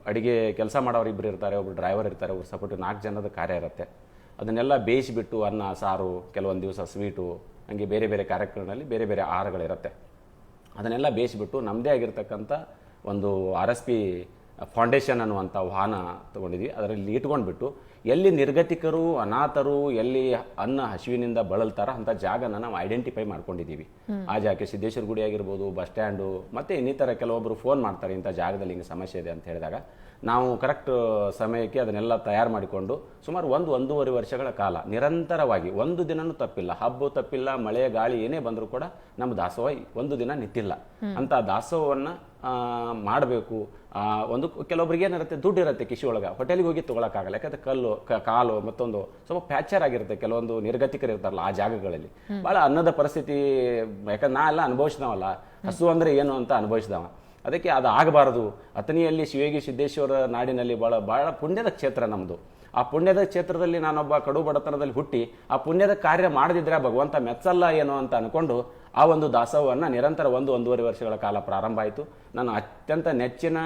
ಅಡುಗೆ ಕೆಲಸ ಮಾಡೋರು ಇಬ್ಬರು ಇರ್ತಾರೆ ಒಬ್ಬರು ಡ್ರೈವರ್ ಇರ್ತಾರೆ ಒಬ್ರು ಸಪೋರ್ಟ್ ನಾಲ್ಕು ಜನದ ಕಾರ್ಯ ಇರುತ್ತೆ. ಅದನ್ನೆಲ್ಲ ಬೇಯಿಸಿಬಿಟ್ಟು ಅನ್ನ, ಸಾರು, ಕೆಲವೊಂದು ದಿವಸ ಸ್ವೀಟು, ಹಂಗೆ ಬೇರೆ ಬೇರೆ ಕಾರ್ಯಕ್ರಮಗಳಲ್ಲಿ ಬೇರೆ ಬೇರೆ ಆಹಾರಗಳಿರುತ್ತೆ. ಅದನ್ನೆಲ್ಲ ಬೇಯಿಸಿಬಿಟ್ಟು ನಮ್ಮದೇ ಆಗಿರ್ತಕ್ಕಂಥ ಒಂದು ಆರ್ ಎಸ್ ಪಿ ಫೌಂಡೇಶನ್ ಅನ್ನುವಂಥ ವಾಹನ ತೊಗೊಂಡಿದ್ವಿ. ಅದರಲ್ಲಿ ಇಟ್ಕೊಂಡ್ಬಿಟ್ಟು ಎಲ್ಲಿ ನಿರ್ಗತಿಕರು, ಅನಾಥರು, ಎಲ್ಲಿ ಅನ್ನ ಹಸಿವಿನಿಂದ ಬಳಲ್ತಾರ ಅಂತ ಜಾಗನ ನಾವು ಐಡೆಂಟಿಫೈ ಮಾಡ್ಕೊಂಡಿದ್ದೀವಿ. ಆ ಜಾಗಕ್ಕೆ ಸಿದ್ದೇಶ್ವರ ಗುಡಿ ಆಗಿರ್ಬೋದು, ಬಸ್ ಸ್ಟ್ಯಾಂಡು, ಮತ್ತೆ ಇನ್ನಿತರ ಕೆಲವೊಬ್ಬರು ಫೋನ್ ಮಾಡ್ತಾರೆ ಇಂಥ ಜಾಗದಲ್ಲಿ ಹಿಂಗೆ ಸಮಸ್ಯೆ ಇದೆ ಅಂತ ಹೇಳಿದಾಗ. ನಾವು ಕರೆಕ್ಟ್ ಸಮಯಕ್ಕೆ ಅದನ್ನೆಲ್ಲ ತಯಾರು ಮಾಡಿಕೊಂಡು ಸುಮಾರು ಒಂದು ಒಂದೂವರೆ ವರ್ಷಗಳ ಕಾಲ ನಿರಂತರವಾಗಿ ಒಂದು ದಿನನೂ ತಪ್ಪಿಲ್ಲ ಹಬ್ಬ ತಪ್ಪಿಲ್ಲ ಮಳೆ ಗಾಳಿ ಏನೇ ಬಂದರೂ ಕೂಡ ನಮ್ಮ ದಾಸೋಹ ಒಂದು ದಿನ ನಿಂತಿಲ್ಲ. ಅಂತ ದಾಸೋಹವನ್ನು ಮಾಡಬೇಕು. ಒಂದು ಕೆಲವೊಬ್ರಿಗೆ ಏನಿರುತ್ತೆ ದುಡ್ಡು ಇರುತ್ತೆ ಕಿಶಿ ಒಳಗೆ. ಹೋಟೆಲಿಗೆ ಹೋಗಿ ತೊಗೊಳಕ್ಕಾಗಲ್ಲ. ಯಾಕಂದ್ರೆ ಕಲ್ಲು ಕಾಲು ಮತ್ತೊಂದು ಸ್ವಲ್ಪ ಪ್ಯಾಚರ್ ಆಗಿರುತ್ತೆ. ಕೆಲವೊಂದು ನಿರ್ಗತಿಕರು ಇರ್ತಾರಲ್ಲ ಆ ಜಾಗಗಳಲ್ಲಿ. ಭಾಳ ಅನ್ನದ ಪರಿಸ್ಥಿತಿ ಯಾಕಂದ್ರೆ ನಾ ಎಲ್ಲ ಅನುಭವಿಸಿದವಲ್ಲ. ಹಸು ಅಂದ್ರೆ ಏನು ಅಂತ ಅನುಭವಿಸಿದವ. ಅದಕ್ಕೆ ಅದು ಆಗಬಾರದು. ಅಥನಿಯಲ್ಲಿ ಶಿವಯೋಗಿ ಸಿದ್ದೇಶ್ವರ ನಾಡಿನಲ್ಲಿ ಭಾಳ ಭಾಳ ಪುಣ್ಯದ ಕ್ಷೇತ್ರ ನಮ್ಮದು ಆ ಪುಣ್ಯದ ಕ್ಷೇತ್ರದಲ್ಲಿ ನಾನೊಬ್ಬ ಕಡು ಬಡತನದಲ್ಲಿ ಹುಟ್ಟಿ, ಆ ಪುಣ್ಯದ ಕಾರ್ಯ ಮಾಡದಿದ್ರೆ ಭಗವಂತ ಮೆಚ್ಚಲ್ಲ ಏನೋ ಅಂತ ಅನ್ಕೊಂಡು ಆ ಒಂದು ದಾಸೋಹವನ್ನು ನಿರಂತರ ಒಂದು, ಒಂದೂವರೆ ವರ್ಷಗಳ ಕಾಲ ಪ್ರಾರಂಭ ಆಯಿತು. ನನ್ನ ಅತ್ಯಂತ ನೆಚ್ಚಿನ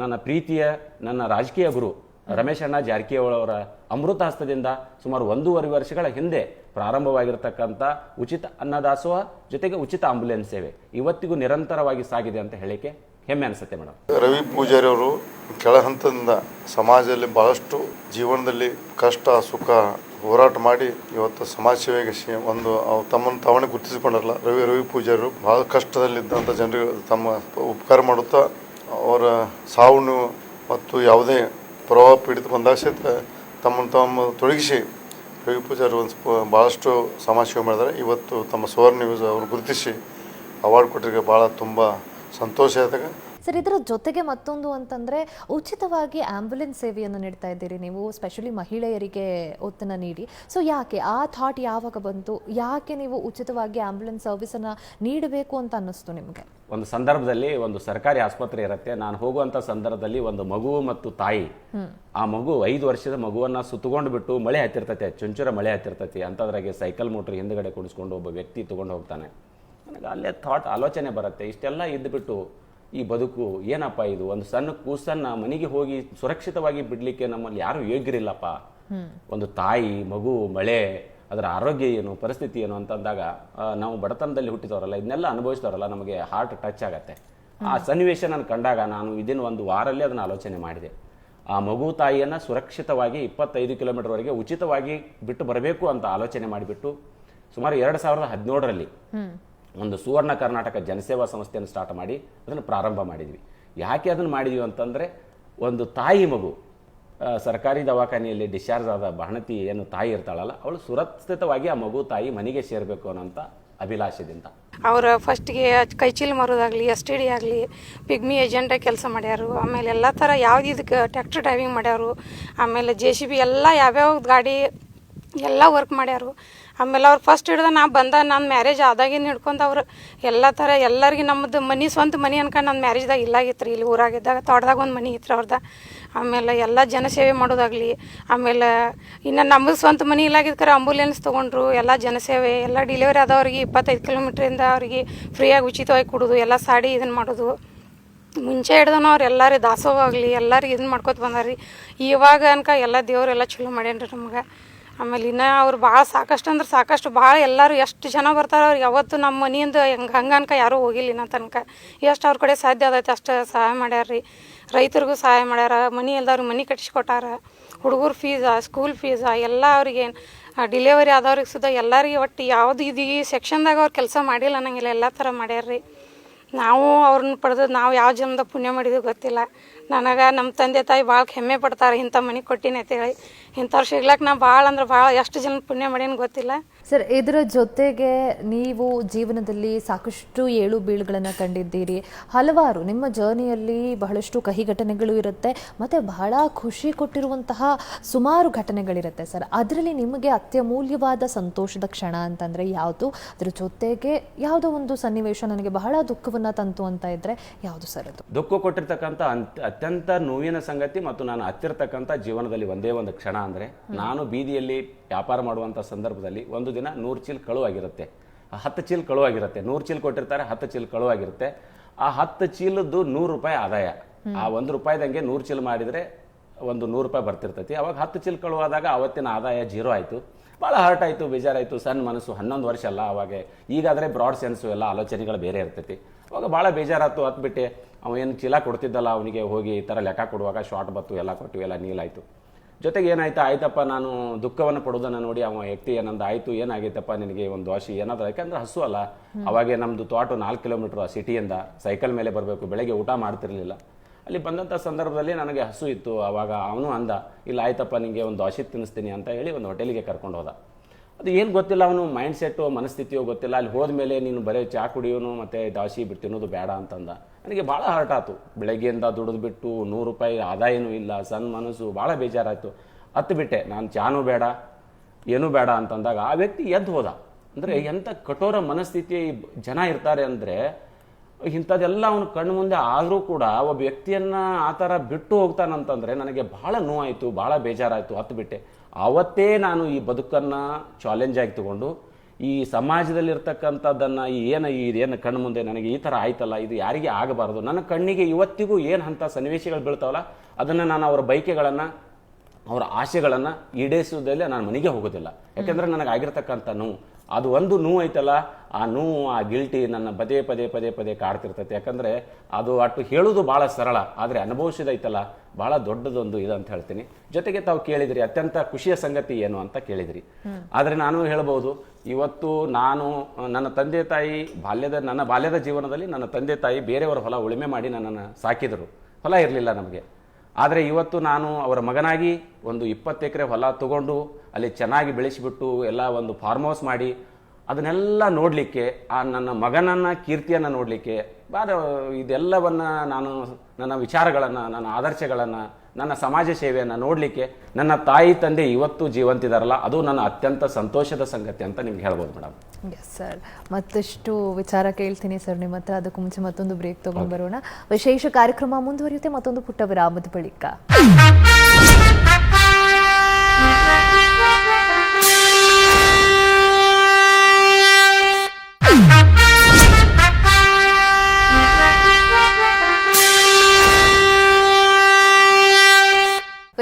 ನನ್ನ ಪ್ರೀತಿಯ, ನನ್ನ ರಾಜಕೀಯ ಗುರು ರಮೇಶ್ ಅಣ್ಣ ಜಾರಕಿಹೊಳಿ ಅವರ ಅಮೃತ ಹಸ್ತದಿಂದ ಸುಮಾರು ಒಂದೂವರೆ ವರ್ಷಗಳ ಹಿಂದೆ ಪ್ರಾರಂಭವಾಗಿರತಕ್ಕಂಥ ಉಚಿತ ಅನ್ನದಾಸೋಹ ಜೊತೆಗೆ ಉಚಿತ ಆಂಬುಲೆನ್ಸ್ ಸೇವೆ ಇವತ್ತಿಗೂ ನಿರಂತರವಾಗಿ ಸಾಗಿದೆ ಅಂತ ಹೇಳಿಕೆ ಹೆಮ್ಮೆ ಅನಿಸುತ್ತೆ ಮೇಡಮ್. ರವಿ ಪೂಜಾರಿ ಅವರು ಕೆಳ ಹಂತದಿಂದ ಸಮಾಜದಲ್ಲಿ ಬಹಳಷ್ಟು ಜೀವನದಲ್ಲಿ ಕಷ್ಟ, ಸುಖ ಹೋರಾಟ ಮಾಡಿ ಇವತ್ತು ಸಮಾಜ ಸೇವೆಗೆ ಒಂದು ತಮ್ಮನ್ನು ತಾವೇ ಗುರುತಿಸಿಕೊಂಡರಲ್ಲ. ರವಿ ರವಿ ಪೂಜಾರಿ ಬಹಳ ಕಷ್ಟದಲ್ಲಿದ್ದಂಥ ಜನರಿಗೆ ತಮ್ಮ ಉಪಕಾರ ಮಾಡುತ್ತಾ ಅವರ ಸಾವು ಮತ್ತು ಯಾವುದೇ ಪ್ರಭಾವ ಪೀಡಿತ ಬಂದಾಗ ಸಹಿತ ತಮ್ಮನ್ನು ತಮ್ಮ ತೊಡಗಿಸಿ ರವಿ ಪೂಜಾರಿ ಒಂದು ಭಾಳಷ್ಟು ಸಮಾಜ ಸೇವೆ ಮಾಡಿದ್ದಾರೆ. ಇವತ್ತು ತಮ್ಮ ಸುವರ್ಣ ನ್ಯೂಸ್ ಅವರು ಗುರುತಿಸಿ ಅವಾರ್ಡ್ ಕೊಟ್ಟಿದ್ದಕ್ಕೆ ಭಾಳ ತುಂಬ ಸಂತೋಷ ಆದಾಗ ಸರ್ ಇದರ ಜೊತೆಗೆ ಮತ್ತೊಂದು ಅಂತಂದ್ರೆ ಉಚಿತವಾಗಿ ಆಂಬ್ಯುಲೆನ್ಸ್ ಸೇವೆಯನ್ನು ನೀಡ್ತಾ ಇದ್ದೀರಿ ನೀವು ಸ್ಪೆಷಲಿ ಮಹಿಳೆಯರಿಗೆ ಒತ್ತನ್ನು ನೀಡಿ. ಸೊ ಯಾಕೆ? ಆ ಥಾಟ್ ಯಾವಾಗ ಬಂತು? ಯಾಕೆ ನೀವು ಉಚಿತವಾಗಿ ಆಂಬ್ಯುಲೆನ್ಸ್ ಸರ್ವಿಸನ್ನು ನೀಡಬೇಕು ಅಂತ ಅನ್ನಿಸ್ತು ನಿಮಗೆ? ಒಂದು ಸಂದರ್ಭದಲ್ಲಿ ಒಂದು ಸರ್ಕಾರಿ ಆಸ್ಪತ್ರೆ ಇರುತ್ತೆ. ನಾನು ಹೋಗುವಂತ ಸಂದರ್ಭದಲ್ಲಿ ಒಂದು ಮಗು ಮತ್ತು ತಾಯಿ. ಆ ಮಗು ಐದು ವರ್ಷದ ಮಗುವನ್ನ ಸುತ್ತಕೊಂಡು ಬಿಟ್ಟು ಮಳೆ ಹತ್ತಿರ್ತೈತೆ ಚುಂಚುರ ಮಳೆ ಹತ್ತಿರ್ತೈತಿ. ಅಂತದ್ರಾಗೆ ಸೈಕಲ್ ಮೋಟ್ರ್ ಹಿಂದ್ಗಡೆ ಕುಡಿಸ್ಕೊಂಡು ಒಬ್ಬ ವ್ಯಕ್ತಿ ತಗೊಂಡು ಹೋಗ್ತಾನೆ ನನಗೆ ಅಲ್ಲೇ ಥಾಟ್ ಆಲೋಚನೆ ಬರುತ್ತೆ. ಇಷ್ಟೆಲ್ಲ ಇದ್ದುಬಿಟ್ಟು ಈ ಬದುಕು ಏನಪ್ಪ ಇದು? ಒಂದು ಸಣ್ಣ ಕೂಸನ್ನ ಮನೆಗೆ ಹೋಗಿ ಸುರಕ್ಷಿತವಾಗಿ ಬಿಡ್ಲಿಕ್ಕೆ ನಮ್ಮಲ್ಲಿ ಯಾರು ಯೋಗ್ಯರಿಲ್ಲಪ್ಪ. ಒಂದು ತಾಯಿ ಮಗು ಮಳೆ ಅದರ ಆರೋಗ್ಯ ಏನು ಪರಿಸ್ಥಿತಿ ಏನು ಅಂತಂದಾಗ ನಾವು ಬಡತನದಲ್ಲಿ ಹುಟ್ಟಿದವರಲ್ಲ ಇದನ್ನೆಲ್ಲ ಅನುಭವಿಸಿದವರಲ್ಲ ನಮಗೆ ಹಾರ್ಟ್ ಟಚ್ ಆಗತ್ತೆ. ಆ ಸನ್ನಿವೇಶ ನಾನು ಕಂಡಾಗ ನಾನು ಇದನ್ನ ಒಂದು ವಾರಲ್ಲಿ ಅದನ್ನ ಆಲೋಚನೆ ಮಾಡಿದೆ. ಆ ಮಗು ತಾಯಿಯನ್ನ ಸುರಕ್ಷಿತವಾಗಿ ಇಪ್ಪತ್ತೈದು ಕಿಲೋಮೀಟರ್ವರೆಗೆ ಉಚಿತವಾಗಿ ಬಿಟ್ಟು ಬರಬೇಕು ಅಂತ ಆಲೋಚನೆ ಮಾಡಿಬಿಟ್ಟು ಸುಮಾರು ಎರಡು ಸಾವಿರದ ಹದಿನೇಳರಲ್ಲಿ ಒಂದು ಸುವರ್ಣ ಕರ್ನಾಟಕ ಜನಸೇವಾ ಸಂಸ್ಥೆಯನ್ನು ಸ್ಟಾರ್ಟ್ ಮಾಡಿ, ಅದನ್ನು ಪ್ರಾರಂಭ ಮಾಡಿದ್ವಿ. ಯಾಕೆ ಅದನ್ನು ಮಾಡಿದ್ವಿ ಅಂತಂದರೆ, ಒಂದು ತಾಯಿ ಮಗು ಸರ್ಕಾರಿ ದವಾಖಾನೆಯಲ್ಲಿ ಡಿಸ್ಚಾರ್ಜ್ ಆದ ಬಾಣತಿ ಏನು ತಾಯಿ ಇರ್ತಾಳಲ್ಲ, ಅವಳು ಸುರಕ್ಷಿತವಾಗಿ ಆ ಮಗು ತಾಯಿ ಮನೆಗೆ ಸೇರಬೇಕು ಅನ್ನೋಂಥ ಅಭಿಲಾಷೆದಿಂದ. ಅವರ ಫಸ್ಟ್ಗೆ ಕೈಚೀಲ್ ಮಾರೋದಾಗಲಿ ಎಸ್ ಟಿ ಡಿ ಆಗಲಿ, ಪಿಗ್ಮಿ ಏಜೆಂಟ ಕೆಲಸ ಮಾಡ್ಯಾರು. ಆಮೇಲೆ ಎಲ್ಲ ಥರ ಯಾವ್ದು ಇದಕ್ಕೆ ಟ್ರ್ಯಾಕ್ಟರ್ ಡ್ರೈವಿಂಗ್ ಮಾಡ್ಯಾರು. ಆಮೇಲೆ ಜೆ ಸಿ ಬಿ ಎಲ್ಲ ಯಾವ್ಯಾವ ಗಾಡಿ ಎಲ್ಲ ವರ್ಕ್ ಮಾಡ್ಯಾರು. ಆಮೇಲೆ ಅವ್ರು ಫಸ್ಟ್ ಹಿಡ್ದ ನಾ ಬಂದ ನನ್ನ ಮ್ಯಾರೇಜ್ ಆದಾಗಿನ ಹಿಡ್ಕೊಂಡು ಅವ್ರು ಎಲ್ಲ ಥರ ಎಲ್ಲರಿಗೆ ನಮ್ಮದು ಮನೆ ಸ್ವಂತ ಮನೆ ಅನ್ಕೊಂಡು ನನ್ನ ಮ್ಯಾರೇಜ್ದಾಗ ಇಲ್ಲಾಗಿತ್ತು ರೀ ಇಲ್ಲಿ ಊರಾಗಿದ್ದಾಗ ತೋಟದಾಗ ಒಂದು ಮನೆ ಇತ್ತು ಅವ್ರದ್ದು ಆಮೇಲೆ ಎಲ್ಲ ಜನಸೇವೆ ಮಾಡೋದಾಗಲಿ, ಆಮೇಲೆ ಇನ್ನು ನಮ್ಮದು ಸ್ವಂತ ಮನೆ ಇಲ್ಲಾಗಿದ್ಕರ ಆಂಬುಲೆನ್ಸ್ ತೊಗೊಂಡ್ರು, ಎಲ್ಲ ಜನಸೇವೆ, ಎಲ್ಲ ಡಿಲಿವರಿ ಆದವ್ರಿಗೆ ಇಪ್ಪತ್ತೈದು ಕಿಲೋಮೀಟ್ರಿಂದ ಅವ್ರಿಗೆ ಫ್ರೀಯಾಗಿ ಉಚಿತವಾಗಿ ಕೊಡೋದು, ಎಲ್ಲ ಸಾಡಿ ಇದನ್ನು ಮಾಡೋದು. ಮುಂಚೆ ಹಿಡ್ದನ ಅವ್ರು ಎಲ್ಲರೂ ದಾಸೋಹ ಎಲ್ಲರಿಗೆ ಇದನ್ನ ಮಾಡ್ಕೊತ ರೀ ಇವಾಗ ಅನ್ಕ ಎಲ್ಲ ದೇವರೆಲ್ಲ ಚಲೋ ಮಾಡ್ಯಾನ್ರಿ ನಮ್ಗೆ. ಆಮೇಲೆ ಇನ್ನ ಅವ್ರು ಭಾಳ ಸಾಕಷ್ಟು ಅಂದ್ರೆ ಸಾಕಷ್ಟು ಭಾಳ ಎಲ್ಲರೂ ಎಷ್ಟು ಜನ ಬರ್ತಾರೆ ಅವ್ರು ಯಾವತ್ತು ನಮ್ಮ ಮನೆಯಿಂದ ಹೆಂಗೆ, ಹಂಗೆ ಅನ್ಕ ಯಾರೂ ಹೋಗಿಲ್ಲ ಇನ್ನ ತನಕ. ಎಷ್ಟು ಅವ್ರ ಕಡೆ ಸಾಧ್ಯ ಆದೈತೆ ಅಷ್ಟು ಸಹಾಯ ಮಾಡ್ಯಾರ್ರಿ. ರೈತರಿಗೂ ಸಹಾಯ ಮಾಡ್ಯಾರ, ಮನೆ ಮನಿ ಮನೆ ಕಟ್ಟಿಸ್ಕೊಟ್ಟಾರ. ಹುಡುಗರ ಫೀಸ ಸ್ಕೂಲ್ ಫೀಸ ಎಲ್ಲ ಅವ್ರಿಗೆ ಡಿಲಿವರಿ ಆದವ್ರಿಗೆ ಸುದ ಎಲ್ಲರಿಗೆ ಒಟ್ಟು ಯಾವುದು ಇದು ಈ ಸೆಕ್ಷನ್ದಾಗ ಅವ್ರು ಕೆಲಸ ಮಾಡಿಲ್ಲ ಅನ್ನಂಗಿಲ್ಲ, ಎಲ್ಲ ಥರ ಮಾಡ್ಯಾರ್ರಿ. ನಾವು ಅವ್ರನ್ನ ಪಡೆದು, ನಾವು ಯಾವ ಜನ್ಮದ ಪುಣ್ಯ ಮಾಡಿದ್ವಿ ಗೊತ್ತಿಲ್ಲ. ನನಗೆ ನಮ್ಮ ತಂದೆ ತಾಯಿ ಭಾಳ ಹೆಮ್ಮೆ ಪಡ್ತಾರೆ ಇಂಥ ಮನೆ ಕೊಟ್ಟಿನಿ ಅಂತೇಳಿ. ಇಂಥವ್ರು ಸಿಗ್ಲಕ್ಕೆ ನಾ ಭಾಳ ಅಂದ್ರೆ ಭಾಳ ಎಷ್ಟು ಜನ ಪುಣ್ಯ ಮಾಡೇನು ಗೊತ್ತಿಲ್ಲ. ಸರ್ ಇದರ ಜೊತೆಗೆ ನೀವು ಜೀವನದಲ್ಲಿ ಸಾಕಷ್ಟು ಏಳು ಬೀಳುಗಳನ್ನು ಕಂಡಿದ್ದೀರಿ. ಹಲವಾರು ನಿಮ್ಮ ಜರ್ನಿಯಲ್ಲಿ ಬಹಳಷ್ಟು ಕಹಿ ಘಟನೆಗಳು ಇರುತ್ತೆ ಮತ್ತು ಬಹಳ ಖುಷಿ ಕೊಟ್ಟಿರುವಂತಹ ಸುಮಾರು ಘಟನೆಗಳಿರುತ್ತೆ ಸರ್. ಅದರಲ್ಲಿ ನಿಮಗೆ ಅತ್ಯಮೂಲ್ಯವಾದ ಸಂತೋಷದ ಕ್ಷಣ ಅಂತಂದರೆ ಯಾವುದು? ಅದ್ರ ಜೊತೆಗೆ ಯಾವುದೋ ಒಂದು ಸನ್ನಿವೇಶ ನನಗೆ ಬಹಳ ದುಃಖವನ್ನು ತಂತು ಅಂತ ಇದ್ದರೆ ಯಾವುದು ಸರ್ ಅದು? ದುಃಖ ಕೊಟ್ಟಿರ್ತಕ್ಕಂಥ ಅಂತ್- ಅತ್ಯಂತ ನೋವಿನ ಸಂಗತಿ ಮತ್ತು ನಾನು ಹತ್ತಿರ್ತಕ್ಕಂಥ ಜೀವನದಲ್ಲಿ ಒಂದೇ ಒಂದು ಕ್ಷಣ ಅಂದರೆ ನಾನು ಬೀದಿಯಲ್ಲಿ ವ್ಯಾಪಾರ ಮಾಡುವಂಥ ಸಂದರ್ಭದಲ್ಲಿ ಒಂದು ದಿನ ನೂರು ಚೀಲ ಕಳುವಾಗಿರುತ್ತೆ ಹತ್ತು ಚೀಲ ಕಳುವಾಗಿರುತ್ತೆ ನೂರು ಚೀಲ ಕೊಟ್ಟಿರ್ತಾರೆ, ಹತ್ತು ಚೀಲ ಕಳುವಾಗಿರುತ್ತೆ ಆ ಹತ್ತು ಚೀಲದ್ದು ನೂರು ರೂಪಾಯಿ ಆದಾಯ. ಆ ಒಂದು ರೂಪಾಯಿದಂಗೆ ನೂರು ಚೀಲ್ ಮಾಡಿದರೆ ಒಂದು ನೂರು ರೂಪಾಯಿ ಬರ್ತಿರ್ತೈತಿ. ಅವಾಗ ಹತ್ತು ಚೀಲ ಕಳುವಾದಾಗ ಅವತ್ತಿನ ಆದಾಯ ಜೀರೋ ಆಯಿತು. ಭಾಳ ಹರ್ಟ್ ಆಯಿತು, ಬೇಜಾರಾಯಿತು, ಸಣ್ಣ ಮನಸ್ಸು. ಹನ್ನೊಂದು ವರ್ಷ ಅಲ್ಲ ಅವಾಗ. ಈಗಾದರೆ ಬ್ರಾಡ್ ಸೆನ್ಸು ಎಲ್ಲ ಆಲೋಚನೆಗಳು ಬೇರೆ ಇರ್ತೈತಿ. ಅವಾಗ ಭಾಳ ಬೇಜಾರಾಯ್ತು ಹತ್ಬಿಟ್ಟು ಅವ ಏನು ಚೀಲ ಕೊಡ್ತಿದ್ದಲ್ಲ, ಅವನಿಗೆ ಹೋಗಿ ಈ ಥರ ಲೆಕ್ಕ ಕೊಡುವಾಗ ಶಾರ್ಟ್ ಬತ್ತು ಎಲ್ಲ ಕೊಟ್ಟು, ಎಲ್ಲ ನೀಲಾಯಿತು. ಜೊತೆಗೆ ಏನಾಯ್ತು ಆಯ್ತಪ್ಪ ನಾನು ದುಃಖವನ್ನು ಪಡೋದನ್ನು ನೋಡಿ ಅವ ವ್ಯಕ್ತಿ ಏನಂದ ಆಯ್ತು ಏನಾಗೈತಪ್ಪ ನಿನಗೆ ಒಂದು ದೋಷಿ ಏನಾದ್ರು? ಯಾಕಂದ್ರೆ ಹಸು ಅಲ್ಲ. ಅವಾಗೆ ನಮ್ಮದು ತೋಟು ನಾಲ್ಕು ಕಿಲೋಮೀಟ್ರ್ ಸಿಟಿಯಿಂದ. ಸೈಕಲ್ ಮೇಲೆ ಬರಬೇಕು ಬೆಳಗ್ಗೆ ಊಟ ಮಾಡ್ತಿರ್ಲಿಲ್ಲ. ಅಲ್ಲಿ ಬಂದಂಥ ಸಂದರ್ಭದಲ್ಲಿ ನನಗೆ ಹಸು ಇತ್ತು. ಅವಾಗ ಅವನು ಅಂದ ಇಲ್ಲ ಆಯ್ತಪ್ಪ ನಿಮಗೆ ಒಂದು ದೋಸೆ ತಿನ್ನಿಸ್ತೀನಿ ಅಂತ ಹೇಳಿ ಒಂದು ಹೋಟೆಲಿಗೆ ಕರ್ಕೊಂಡು ಹೋದ. ಅದು ಏನು ಗೊತ್ತಿಲ್ಲ, ಅವನು ಮೈಂಡ್ ಸೆಟ್ಟು ಮನಸ್ಥಿತಿಯೋ ಗೊತ್ತಿಲ್ಲ. ಅಲ್ಲಿ ಹೋದ್ಮೇಲೆ ನೀನು ಬರೀ ಚಹಾ ಕುಡಿಯೋನು ಮತ್ತು ದಾಸಿ ಬಿಟ್ಟು ತಿನ್ನೋದು ಬೇಡ ಅಂತಂದ. ನನಗೆ ಭಾಳ ಹರ್ಟ್ ಆಯಿತು ಬೆಳಗ್ಗೆಯಿಂದ ದುಡಿದು ಬಿಟ್ಟು ನೂರು ರೂಪಾಯಿ ಆದಾಯನೂ ಇಲ್ಲ, ಸಣ್ಣ ಮನಸ್ಸು, ಭಾಳ ಬೇಜಾರಾಯಿತು. ಹತ್ತು ಬಿಟ್ಟೆ ನಾನು ಚಾನೂ ಬೇಡ, ಏನೂ ಬೇಡ ಅಂತಂದಾಗ ಆ ವ್ಯಕ್ತಿ ಎದ್ದು ಹೋದ. ಅಂದರೆ ಎಂಥ ಕಠೋರ ಮನಸ್ಥಿತಿ ಜನ ಇರ್ತಾರೆ ಅಂದರೆ, ಇಂಥದ್ದೆಲ್ಲ ಅವನು ಕಣ್ಣು ಮುಂದೆ ಆದರೂ ಕೂಡ ಒಬ್ಬ ವ್ಯಕ್ತಿಯನ್ನು ಆ ಥರ ಬಿಟ್ಟು ಹೋಗ್ತಾನಂತಂದರೆ ನನಗೆ ಭಾಳ ನೋವಾಯಿತು, ಭಾಳ ಬೇಜಾರಾಯಿತು ಹತ್ತು ಬಿಟ್ಟೆ ಆವತ್ತೇ ನಾನು ಈ ಬದುಕನ್ನು ಚಾಲೆಂಜ್ ಆಗಿ ತಗೊಂಡು, ಈ ಸಮಾಜದಲ್ಲಿರ್ತಕ್ಕಂಥದ್ದನ್ನು, ಈ ಏನು ಇದೇನು ಕಣ್ಣ ಮುಂದೆ ನನಗೆ ಈ ಥರ ಆಯ್ತಲ್ಲ, ಇದು ಯಾರಿಗೆ ಆಗಬಾರ್ದು? ನನ್ನ ಕಣ್ಣಿಗೆ ಇವತ್ತಿಗೂ ಏನು ಅಂಥ ಸನ್ನಿವೇಶಗಳು ಬೀಳ್ತಾವಲ್ಲ, ಅದನ್ನು ನಾನು ಅವರ ಬೈಕೆಗಳನ್ನು ಅವರ ಆಸೆಗಳನ್ನು ಈಡೇರಿಸುವುದಲ್ಲೇ ನಾನು ಮನೆಗೆ ಹೋಗೋದಿಲ್ಲ. ಯಾಕೆಂದರೆ ನನಗೆ ಆಗಿರ್ತಕ್ಕಂಥ ನೋವು. ಅದು ಒಂದು ನೋವು ಐತಲ್ಲ ಆ ನೋವು ಆ ಗಿಲ್ಟಿ ನನ್ನ ಪದೇ ಪದೇ ಪದೇ ಪದೇ ಕಾಡ್ತಿರ್ತೈತೆ. ಯಾಕಂದರೆ ಅದು ಅಟ್ಟು ಹೇಳೋದು ಭಾಳ ಸರಳ, ಆದರೆ ಅನುಭವಿಸಿದೈತಲ್ಲ, ಭಾಳ ದೊಡ್ಡದೊಂದು ಇದು ಅಂತ ಹೇಳ್ತೀನಿ. ಜೊತೆಗೆ ತಾವು ಕೇಳಿದ್ರಿ, ಅತ್ಯಂತ ಖುಷಿಯ ಸಂಗತಿ ಏನು ಅಂತ ಕೇಳಿದ್ರಿ. ಆದರೆ ನಾನು ಹೇಳ್ಬೋದು, ಇವತ್ತು ನಾನು, ನನ್ನ ತಂದೆ ತಾಯಿ ಬಾಲ್ಯದ, ನನ್ನ ಬಾಲ್ಯದ ಜೀವನದಲ್ಲಿ ನನ್ನ ತಂದೆ ತಾಯಿ ಬೇರೆಯವರ ಹೊಲ ಉಳುಮೆ ಮಾಡಿ ನನ್ನನ್ನು ಸಾಕಿದರು. ಹೊಲ ಇರಲಿಲ್ಲ ನಮಗೆ. ಆದರೆ ಇವತ್ತು ನಾನು ಅವರ ಮಗನಾಗಿ ಒಂದು ಇಪ್ಪತ್ತು ಎಕರೆ ಹೊಲ ತಗೊಂಡು ಅಲ್ಲಿ ಚೆನ್ನಾಗಿ ಬೆಳೆಸಿಬಿಟ್ಟು ಎಲ್ಲ ಒಂದು ಫಾರ್ಮ್ ಹೌಸ್ ಮಾಡಿ ಅದನ್ನೆಲ್ಲ ನೋಡಲಿಕ್ಕೆ ಆ ನನ್ನ ಮಗನನ್ನ ಕೀರ್ತಿಯನ್ನು ನೋಡಲಿಕ್ಕೆ ಬಾರ ಇದೆಲ್ಲವನ್ನು ನಾನು ನನ್ನ ವಿಚಾರಗಳನ್ನು ನನ್ನ ಆದರ್ಶಗಳನ್ನು ನನ್ನ ಸಮಾಜ ಸೇವೆಯನ್ನು ನೋಡಲಿಕ್ಕೆ ನನ್ನ ತಾಯಿ ತಂದೆ ಇವತ್ತು ಜೀವಂತಿದಾರಲ್ಲ ಅದು ನನ್ನ ಅತ್ಯಂತ ಸಂತೋಷದ ಸಂಗತಿ ಅಂತ ನಿಮ್ಗೆ ಹೇಳ್ಬೋದು ಮೇಡಮ್. ಎಸ್ ಸರ್ ಮತ್ತಷ್ಟು ವಿಚಾರ ಕೇಳ್ತೀನಿ ಸರ್ ನಿಮ್ಮ ಹತ್ರ. ಅದಕ್ಕೂ ಮುಂಚೆ ಮತ್ತೊಂದು ಬ್ರೇಕ್ ತಗೊಂಡು ಬರೋಣ. ವಿಶೇಷ ಕಾರ್ಯಕ್ರಮ ಮುಂದುವರಿಯುತ್ತೆ ಮತ್ತೊಂದು ಪುಟ್ಟ ವಿರಾಮದ ಬಳಿಕ.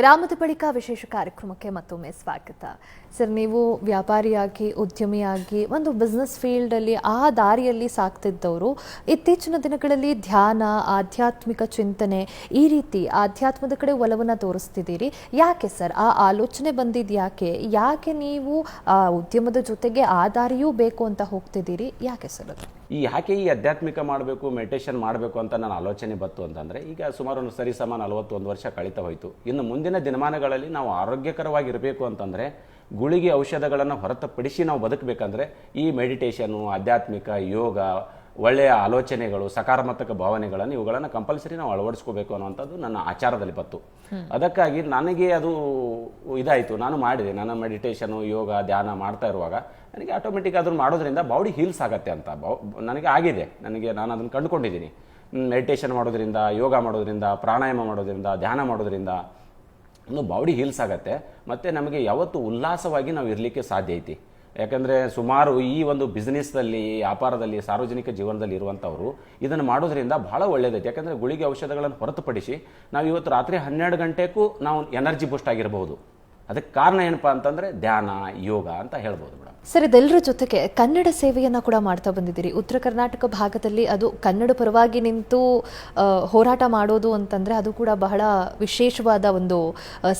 ವಿರಾಮದ ಬಳಿಕ ವಿಶೇಷ ಕಾರ್ಯಕ್ರಮಕ್ಕೆ ಮತ್ತೊಮ್ಮೆ ಸ್ವಾಗತ. ಸರ್, ನೀವು ವ್ಯಾಪಾರಿಯಾಗಿ, ಉದ್ಯಮಿಯಾಗಿ ಒಂದು ಬಿಸ್ನೆಸ್ ಫೀಲ್ಡಲ್ಲಿ ಆ ದಾರಿಯಲ್ಲಿ ಸಾಕ್ತಿದ್ದವರು, ಇತ್ತೀಚಿನ ದಿನಗಳಲ್ಲಿ ಧ್ಯಾನ, ಆಧ್ಯಾತ್ಮಿಕ ಚಿಂತನೆ ಈ ರೀತಿ ಆಧ್ಯಾತ್ಮದ ಕಡೆ ಒಲವನ್ನು ತೋರಿಸ್ತಿದ್ದೀರಿ. ಯಾಕೆ ಸರ್? ಆ ಆಲೋಚನೆ ಬಂದಿದ್ದು ಯಾಕೆ? ಯಾಕೆ ನೀವು ಉದ್ಯಮದ ಜೊತೆಗೆ ಆ ದಾರಿಯೂ ಬೇಕು ಅಂತ ಹೋಗ್ತಿದ್ದೀರಿ? ಯಾಕೆ ಸರ್ ಅದು? ಈ ಯಾಕೆ ಈ ಆಧ್ಯಾತ್ಮಿಕ ಮಾಡಬೇಕು ಮೆಡಿಟೇಷನ್ ಮಾಡಬೇಕು ಅಂತ ನನ್ನ ಆಲೋಚನೆ ಬಂತು ಅಂತಂದರೆ ಈಗ ಸುಮಾರು ಒಂದು ಸರಿ ಸಮ ನಲವತ್ತೊಂದು ವರ್ಷ ಕಳೀತಾ ಹೋಯಿತು. ಇನ್ನು ಮುಂದಿನ ದಿನಮಾನಗಳಲ್ಲಿ ನಾವು ಆರೋಗ್ಯಕರವಾಗಿರಬೇಕು ಅಂತಂದರೆ ಗುಳಿಗೆ ಔಷಧಗಳನ್ನು ಹೊರತುಪಡಿಸಿ ನಾವು ಬದುಕಬೇಕಂದ್ರೆ ಈ ಮೆಡಿಟೇಷನು ಆಧ್ಯಾತ್ಮಿಕ ಯೋಗ ಒಳ್ಳೆಯ ಆಲೋಚನೆಗಳು ಸಕಾರಾತ್ಮಕ ಭಾವನೆಗಳನ್ನು ಇವುಗಳನ್ನು ಕಂಪಲ್ಸರಿ ನಾವು ಅಳವಡಿಸ್ಕೋಬೇಕು ಅನ್ನುವಂಥದ್ದು ನನ್ನ ಆಚಾರದಲ್ಲಿ ಬತ್ತು ಅದಕ್ಕಾಗಿ ನನಗೆ ಅದು ಇದಾಯಿತು. ನಾನು ಮಾಡಿದೆ. ನನ್ನ ಮೆಡಿಟೇಷನು ಯೋಗ ಧ್ಯಾನ ಮಾಡ್ತಾ ಇರುವಾಗ ನನಗೆ ಆಟೋಮೆಟಿಕ್ ಅದನ್ನು ಮಾಡೋದ್ರಿಂದ ಬಾಡಿ ಹೀಲ್ಸ್ ಆಗುತ್ತೆ ಅಂತ. ಬೌ, ನನಗೆ ಆಗಿದೆ. ನನಗೆ ನಾನು ಅದನ್ನು ಕಂಡುಕೊಂಡಿದ್ದೀನಿ. ಮೆಡಿಟೇಷನ್ ಮಾಡೋದ್ರಿಂದ, ಯೋಗ ಮಾಡೋದ್ರಿಂದ, ಪ್ರಾಣಾಯಾಮ ಮಾಡೋದ್ರಿಂದ, ಧ್ಯಾನ ಮಾಡೋದ್ರಿಂದ ಇನ್ನು ಬಾಡಿ ಹೀಲ್ಸ್ ಆಗುತ್ತೆ. ಮತ್ತು ನಮಗೆ ಯಾವತ್ತು ಉಲ್ಲಾಸವಾಗಿ ನಾವು ಇರಲಿಕ್ಕೆ ಸಾಧ್ಯ ಐತಿ. ಯಾಕಂದರೆ ಸುಮಾರು ಈ ಒಂದು ಬಿಸ್ನೆಸ್ದಲ್ಲಿ ವ್ಯಾಪಾರದಲ್ಲಿ, ಸಾರ್ವಜನಿಕ ಜೀವನದಲ್ಲಿ ಇರುವಂಥವರು ಇದನ್ನು ಮಾಡೋದ್ರಿಂದ ಭಾಳ ಒಳ್ಳೆಯದೈತೆ ಯಾಕಂದರೆ ಗುಳಿಗೆ ಔಷಧಗಳನ್ನು ಹೊರತುಪಡಿಸಿ ನಾವು ಇವತ್ತು ರಾತ್ರಿ ಹನ್ನೆರಡು ಗಂಟೆಗೂ ನಾವು ಎನರ್ಜಿ ಬೂಸ್ಟ್ ಆಗಿರಬಹುದು. ಅದಕ್ಕೆ ಕಾರಣ ಏನಪ್ಪ ಅಂತಂದರೆ ಧ್ಯಾನ, ಯೋಗ ಅಂತ ಹೇಳ್ಬೋದು ಮೇಡಮ್. ಸರ್, ಇದೆಲ್ಲರ ಜೊತೆಗೆ ಕನ್ನಡ ಸೇವೆಯನ್ನ ಕೂಡ ಮಾಡ್ತಾ ಬಂದಿದ್ದೀರಿ. ಉತ್ತರ ಕರ್ನಾಟಕ ಭಾಗದಲ್ಲಿ ಅದು ಕನ್ನಡ ಪರವಾಗಿ ನಿಂತು ಹೋರಾಟ ಮಾಡೋದು ಅಂತಂದ್ರೆ ಅದು ಕೂಡ ಬಹಳ ವಿಶೇಷವಾದ ಒಂದು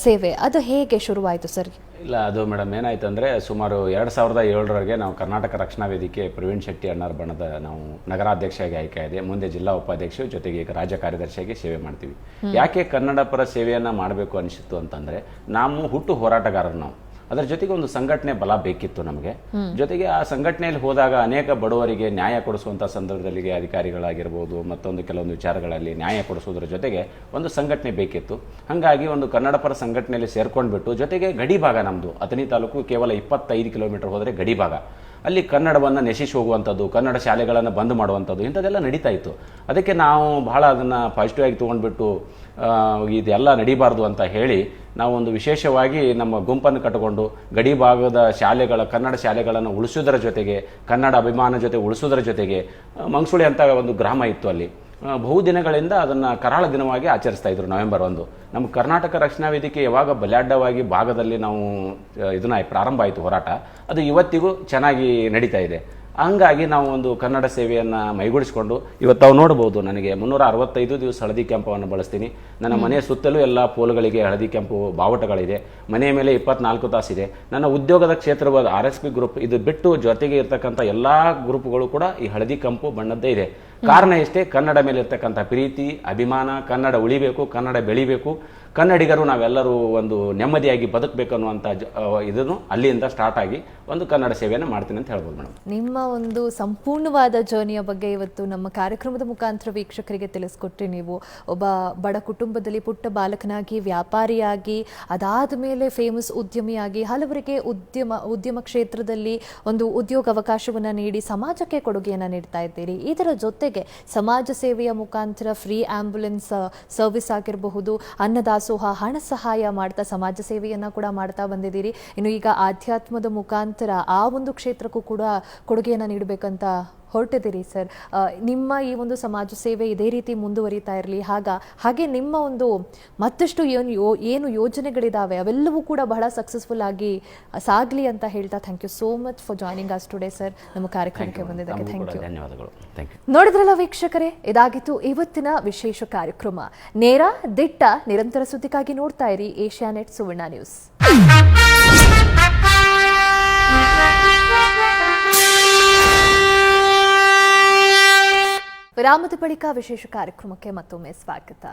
ಸೇವೆ. ಅದು ಹೇಗೆ ಶುರುವಾಯಿತು ಸರ್? ಇಲ್ಲ ಅದು ಮೇಡಮ್ ಏನಾಯ್ತು ಅಂದರೆ ಸುಮಾರು ಎರಡು ಸಾವಿರದ ಏಳರವರೆಗೆ ನಾವು ಕರ್ನಾಟಕ ರಕ್ಷಣಾ ವೇದಿಕೆ ಪ್ರವೀಣ್ ಶೆಟ್ಟಿ ಅಣ್ಣಾರ್ ಬಣದ ನಾವು ನಗರಾಧ್ಯಕ್ಷರಾಗಿ ಆಯ್ಕೆ ಇದೆ ಮುಂದೆ ಜಿಲ್ಲಾ ಉಪಾಧ್ಯಕ್ಷರು ಜೊತೆಗೆ ಈಗ ರಾಜ್ಯ ಕಾರ್ಯದರ್ಶಿಯಾಗಿ ಸೇವೆ ಮಾಡ್ತೀವಿ. ಯಾಕೆ ಕನ್ನಡ ಪರ ಸೇವೆಯನ್ನು ಮಾಡಬೇಕು ಅನಿಸಿತ್ತು ಅಂತಂದರೆ ನಾವು ಹುಟ್ಟು ಹೋರಾಟಗಾರರು ನಾವು. ಅದರ ಜೊತೆಗೆ ಒಂದು ಸಂಘಟನೆ ಬಲ ಬೇಕಿತ್ತು ನಮಗೆ. ಜೊತೆಗೆ ಆ ಸಂಘಟನೆಯಲ್ಲಿ ಹೋದಾಗ ಅನೇಕ ಬಡವರಿಗೆ ನ್ಯಾಯ ಕೊಡಿಸುವಂಥ ಸಂದರ್ಭದಲ್ಲಿ ಅಧಿಕಾರಿಗಳಾಗಿರ್ಬೋದು ಮತ್ತೊಂದು ಕೆಲವೊಂದು ವಿಚಾರಗಳಲ್ಲಿ ನ್ಯಾಯ ಕೊಡಿಸುವುದರ ಜೊತೆಗೆ ಒಂದು ಸಂಘಟನೆ ಬೇಕಿತ್ತು. ಹಾಗಾಗಿ ಒಂದು ಕನ್ನಡ ಪರ ಸಂಘಟನೆಯಲ್ಲಿ ಸೇರ್ಕೊಂಡ್ಬಿಟ್ಟು ಜೊತೆಗೆ ಗಡಿ ಭಾಗ ನಮ್ಮದು ಅಥಣಿ ತಾಲೂಕು ಕೇವಲ ಇಪ್ಪತ್ತೈದು ಕಿಲೋಮೀಟರ್ ಹೋದರೆ ಗಡಿ ಭಾಗ. ಅಲ್ಲಿ ಕನ್ನಡವನ್ನು ನಶಿಸಿ ಹೋಗುವಂಥದ್ದು ಕನ್ನಡ ಶಾಲೆಗಳನ್ನು ಬಂದ್ ಮಾಡುವಂಥದ್ದು ಇಂಥದ್ದೆಲ್ಲ ನಡೀತಾ ಇತ್ತು. ಅದಕ್ಕೆ ನಾವು ಬಹಳ ಅದನ್ನು ಪಾಸಿಟಿವ್ ಆಗಿ ತೊಗೊಂಡ್ಬಿಟ್ಟು ಇದೆಲ್ಲ ನಡಿಬಾರ್ದು ಅಂತ ಹೇಳಿ ನಾವೊಂದು ವಿಶೇಷವಾಗಿ ನಮ್ಮ ಗುಂಪನ್ನು ಕಟ್ಟಿಕೊಂಡು ಗಡಿ ಭಾಗದ ಶಾಲೆಗಳ, ಕನ್ನಡ ಶಾಲೆಗಳನ್ನು ಉಳಿಸೋದರ ಜೊತೆಗೆ, ಕನ್ನಡ ಅಭಿಮಾನ ಜೊತೆ ಉಳಿಸೋದರ ಜೊತೆಗೆ ಮಂಗ್ಸುಳಿ ಅಂತ ಒಂದು ಗ್ರಾಮ ಇತ್ತು ಅಲ್ಲಿ. ಬಹುದಿನಗಳಿಂದ ಅದನ್ನು ಕರಾಳ ದಿನವಾಗಿ ಆಚರಿಸ್ತಾ ಇದ್ರು ನವೆಂಬರ್ ಒಂದು. ನಮ್ಮ ಕರ್ನಾಟಕ ರಕ್ಷಣಾ ವೇದಿಕೆ ಯಾವಾಗ ಬಲಾಢ್ಯವಾಗಿ ಭಾಗದಲ್ಲಿ ನಾವು ಇದನ್ನ ಪ್ರಾರಂಭ ಆಯಿತು ಹೋರಾಟ, ಅದು ಇವತ್ತಿಗೂ ಚೆನ್ನಾಗಿ ನಡೀತಾ ಇದೆ. ಹಂಗಾಗಿ ನಾವು ಒಂದು ಕನ್ನಡ ಸೇವೆಯನ್ನು ಮೈಗೂಡಿಸಿಕೊಂಡು ಇವತ್ತು ನಾವು ನೋಡ್ಬೋದು ನನಗೆ ಮುನ್ನೂರ ಅರವತ್ತೈದು ದಿವಸ ಹಳದಿ ಕೆಂಪವನ್ನು ಬಳಸ್ತೀನಿ. ನನ್ನ ಮನೆಯ ಸುತ್ತಲೂ ಎಲ್ಲ ಪೋಲ್ಗಳಿಗೆ ಹಳದಿ ಕೆಂಪು ಬಾವುಟಗಳಿದೆ. ಮನೆಯ ಮೇಲೆ ಇಪ್ಪತ್ನಾಲ್ಕು ತಾಸಿದೆ ನನ್ನ ಉದ್ಯೋಗದ ಕ್ಷೇತ್ರವಾದ ಆರ್ ಎಸ್ ಪಿ ಗ್ರೂಪ್ ಇದು ಬಿಟ್ಟು ಜೊತೆಗೆ ಇರ್ತಕ್ಕಂಥ ಎಲ್ಲ ಗ್ರೂಪ್ಗಳು ಕೂಡ ಈ ಹಳದಿ ಕೆಂಪು ಬಣ್ಣದ್ದೇ ಇದೆ. ಕಾರಣ ಎಷ್ಟೇ ಕನ್ನಡ ಮೇಲೆ ಇರ್ತಕ್ಕಂಥ ಪ್ರೀತಿ ಅಭಿಮಾನ ಕನ್ನಡ ಉಳಿಬೇಕು ಕನ್ನಡ ಬೆಳಿಬೇಕು ಕನ್ನಡಿಗರು ನಾವೆಲ್ಲರೂ ಒಂದು ನೆಮ್ಮದಿಯಾಗಿ ಬದುಕಬೇಕು ಅನ್ನುವಂಥ ಇದನ್ನು ಅಲ್ಲಿಂದ ಸ್ಟಾರ್ಟ್ ಆಗಿ ಒಂದು ಕನ್ನಡ ಸೇವೆಯನ್ನು ಮಾಡ್ತೀನಿ ಅಂತ ಹೇಳ್ಬೋದು ಮೇಡಮ್. ನಿಮ್ಮ ಒಂದು ಸಂಪೂರ್ಣವಾದ ಜರ್ನಿಯ ಬಗ್ಗೆ ಇವತ್ತು ನಮ್ಮ ಕಾರ್ಯಕ್ರಮದ ಮುಖಾಂತರ ವೀಕ್ಷಕರಿಗೆ ತಿಳಿಸ್ಕೊಟ್ರಿ ನೀವು. ಒಬ್ಬ ಬಡ ಕುಟುಂಬದಲ್ಲಿ ಪುಟ್ಟ ಬಾಲಕನಾಗಿ, ವ್ಯಾಪಾರಿಯಾಗಿ, ಅದಾದ ಮೇಲೆ ಫೇಮಸ್ ಉದ್ಯಮಿಯಾಗಿ, ಹಲವರಿಗೆ ಉದ್ಯಮ ಉದ್ಯಮ ಕ್ಷೇತ್ರದಲ್ಲಿ ಒಂದು ಉದ್ಯೋಗ ಅವಕಾಶವನ್ನು ನೀಡಿ ಸಮಾಜಕ್ಕೆ ಕೊಡುಗೆಯನ್ನು ನೀಡ್ತಾ ಇದ್ದೀರಿ. ಇದರ ಜೊತೆಗೆ ಸಮಾಜ ಸೇವೆಯ ಮುಖಾಂತರ ಫ್ರೀ ಆಂಬ್ಯುಲೆನ್ಸ್ ಸರ್ವಿಸ್ ಆಗಿರಬಹುದು ಅನ್ನದಾಸೋಹ ಹಣ ಸಹಾಯ ಮಾಡ್ತಾ ಸಮಾಜ ಸೇವೆಯನ್ನ ಕೂಡ ಮಾಡ್ತಾ ಬಂದಿದ್ದೀರಿ. ಇನ್ನು ಈಗ ಆಧ್ಯಾತ್ಮದ ಮುಖಾಂತರ ಆ ಒಂದು ಕ್ಷೇತ್ರಕ್ಕೂ ಕೂಡ ಕೊಡುಗೆಯನ್ನು ನೀಡಬೇಕಂತ ಹೊರಟಿದ್ದೀರಿ ಸರ್. ನಿಮ್ಮ ಈ ಒಂದು ಸಮಾಜ ಸೇವೆ ಇದೇ ರೀತಿ ಮುಂದುವರಿತಾ ಇರಲಿ. ಹಾಗ ಹಾಗೆ ನಿಮ್ಮ ಒಂದು ಮತ್ತಷ್ಟು ಏನು ಯೋ ಏನು ಯೋಜನೆಗಳಿದಾವೆ ಅವೆಲ್ಲವೂ ಕೂಡ ಬಹಳ ಸಕ್ಸಸ್ಫುಲ್ ಆಗಿ ಸಾಗಲಿ ಅಂತ ಹೇಳ್ತಾ thank you so much for joining us today sir ನಮ್ಮ ಕಾರ್ಯಕ್ರಮಕ್ಕೆ ಬಂದಿದ್ದಕ್ಕೆ ಥ್ಯಾಂಕ್ ಯು ಧನ್ಯವಾದಗಳು. ನೋಡಿದ್ರಲ್ಲ ವೀಕ್ಷಕರೇ ಇದಾಗಿತ್ತು ಇವತ್ತಿನ ವಿಶೇಷ ಕಾರ್ಯಕ್ರಮ. ನೇರ ದಿಟ್ಟ ನಿರಂತರ ಸುದ್ದಿಗಾಗಿ ನೋಡ್ತಾ ಇರಿ ಏಷ್ಯಾ ನೆಟ್ ಸುವರ್ಣ ನ್ಯೂಸ್. ವಿರಾಮದ ಬಳಿಕ ವಿಶೇಷ ಕಾರ್ಯಕ್ರಮಕ್ಕೆ ಮತ್ತೊಮ್ಮೆ ಸ್ವಾಗತ.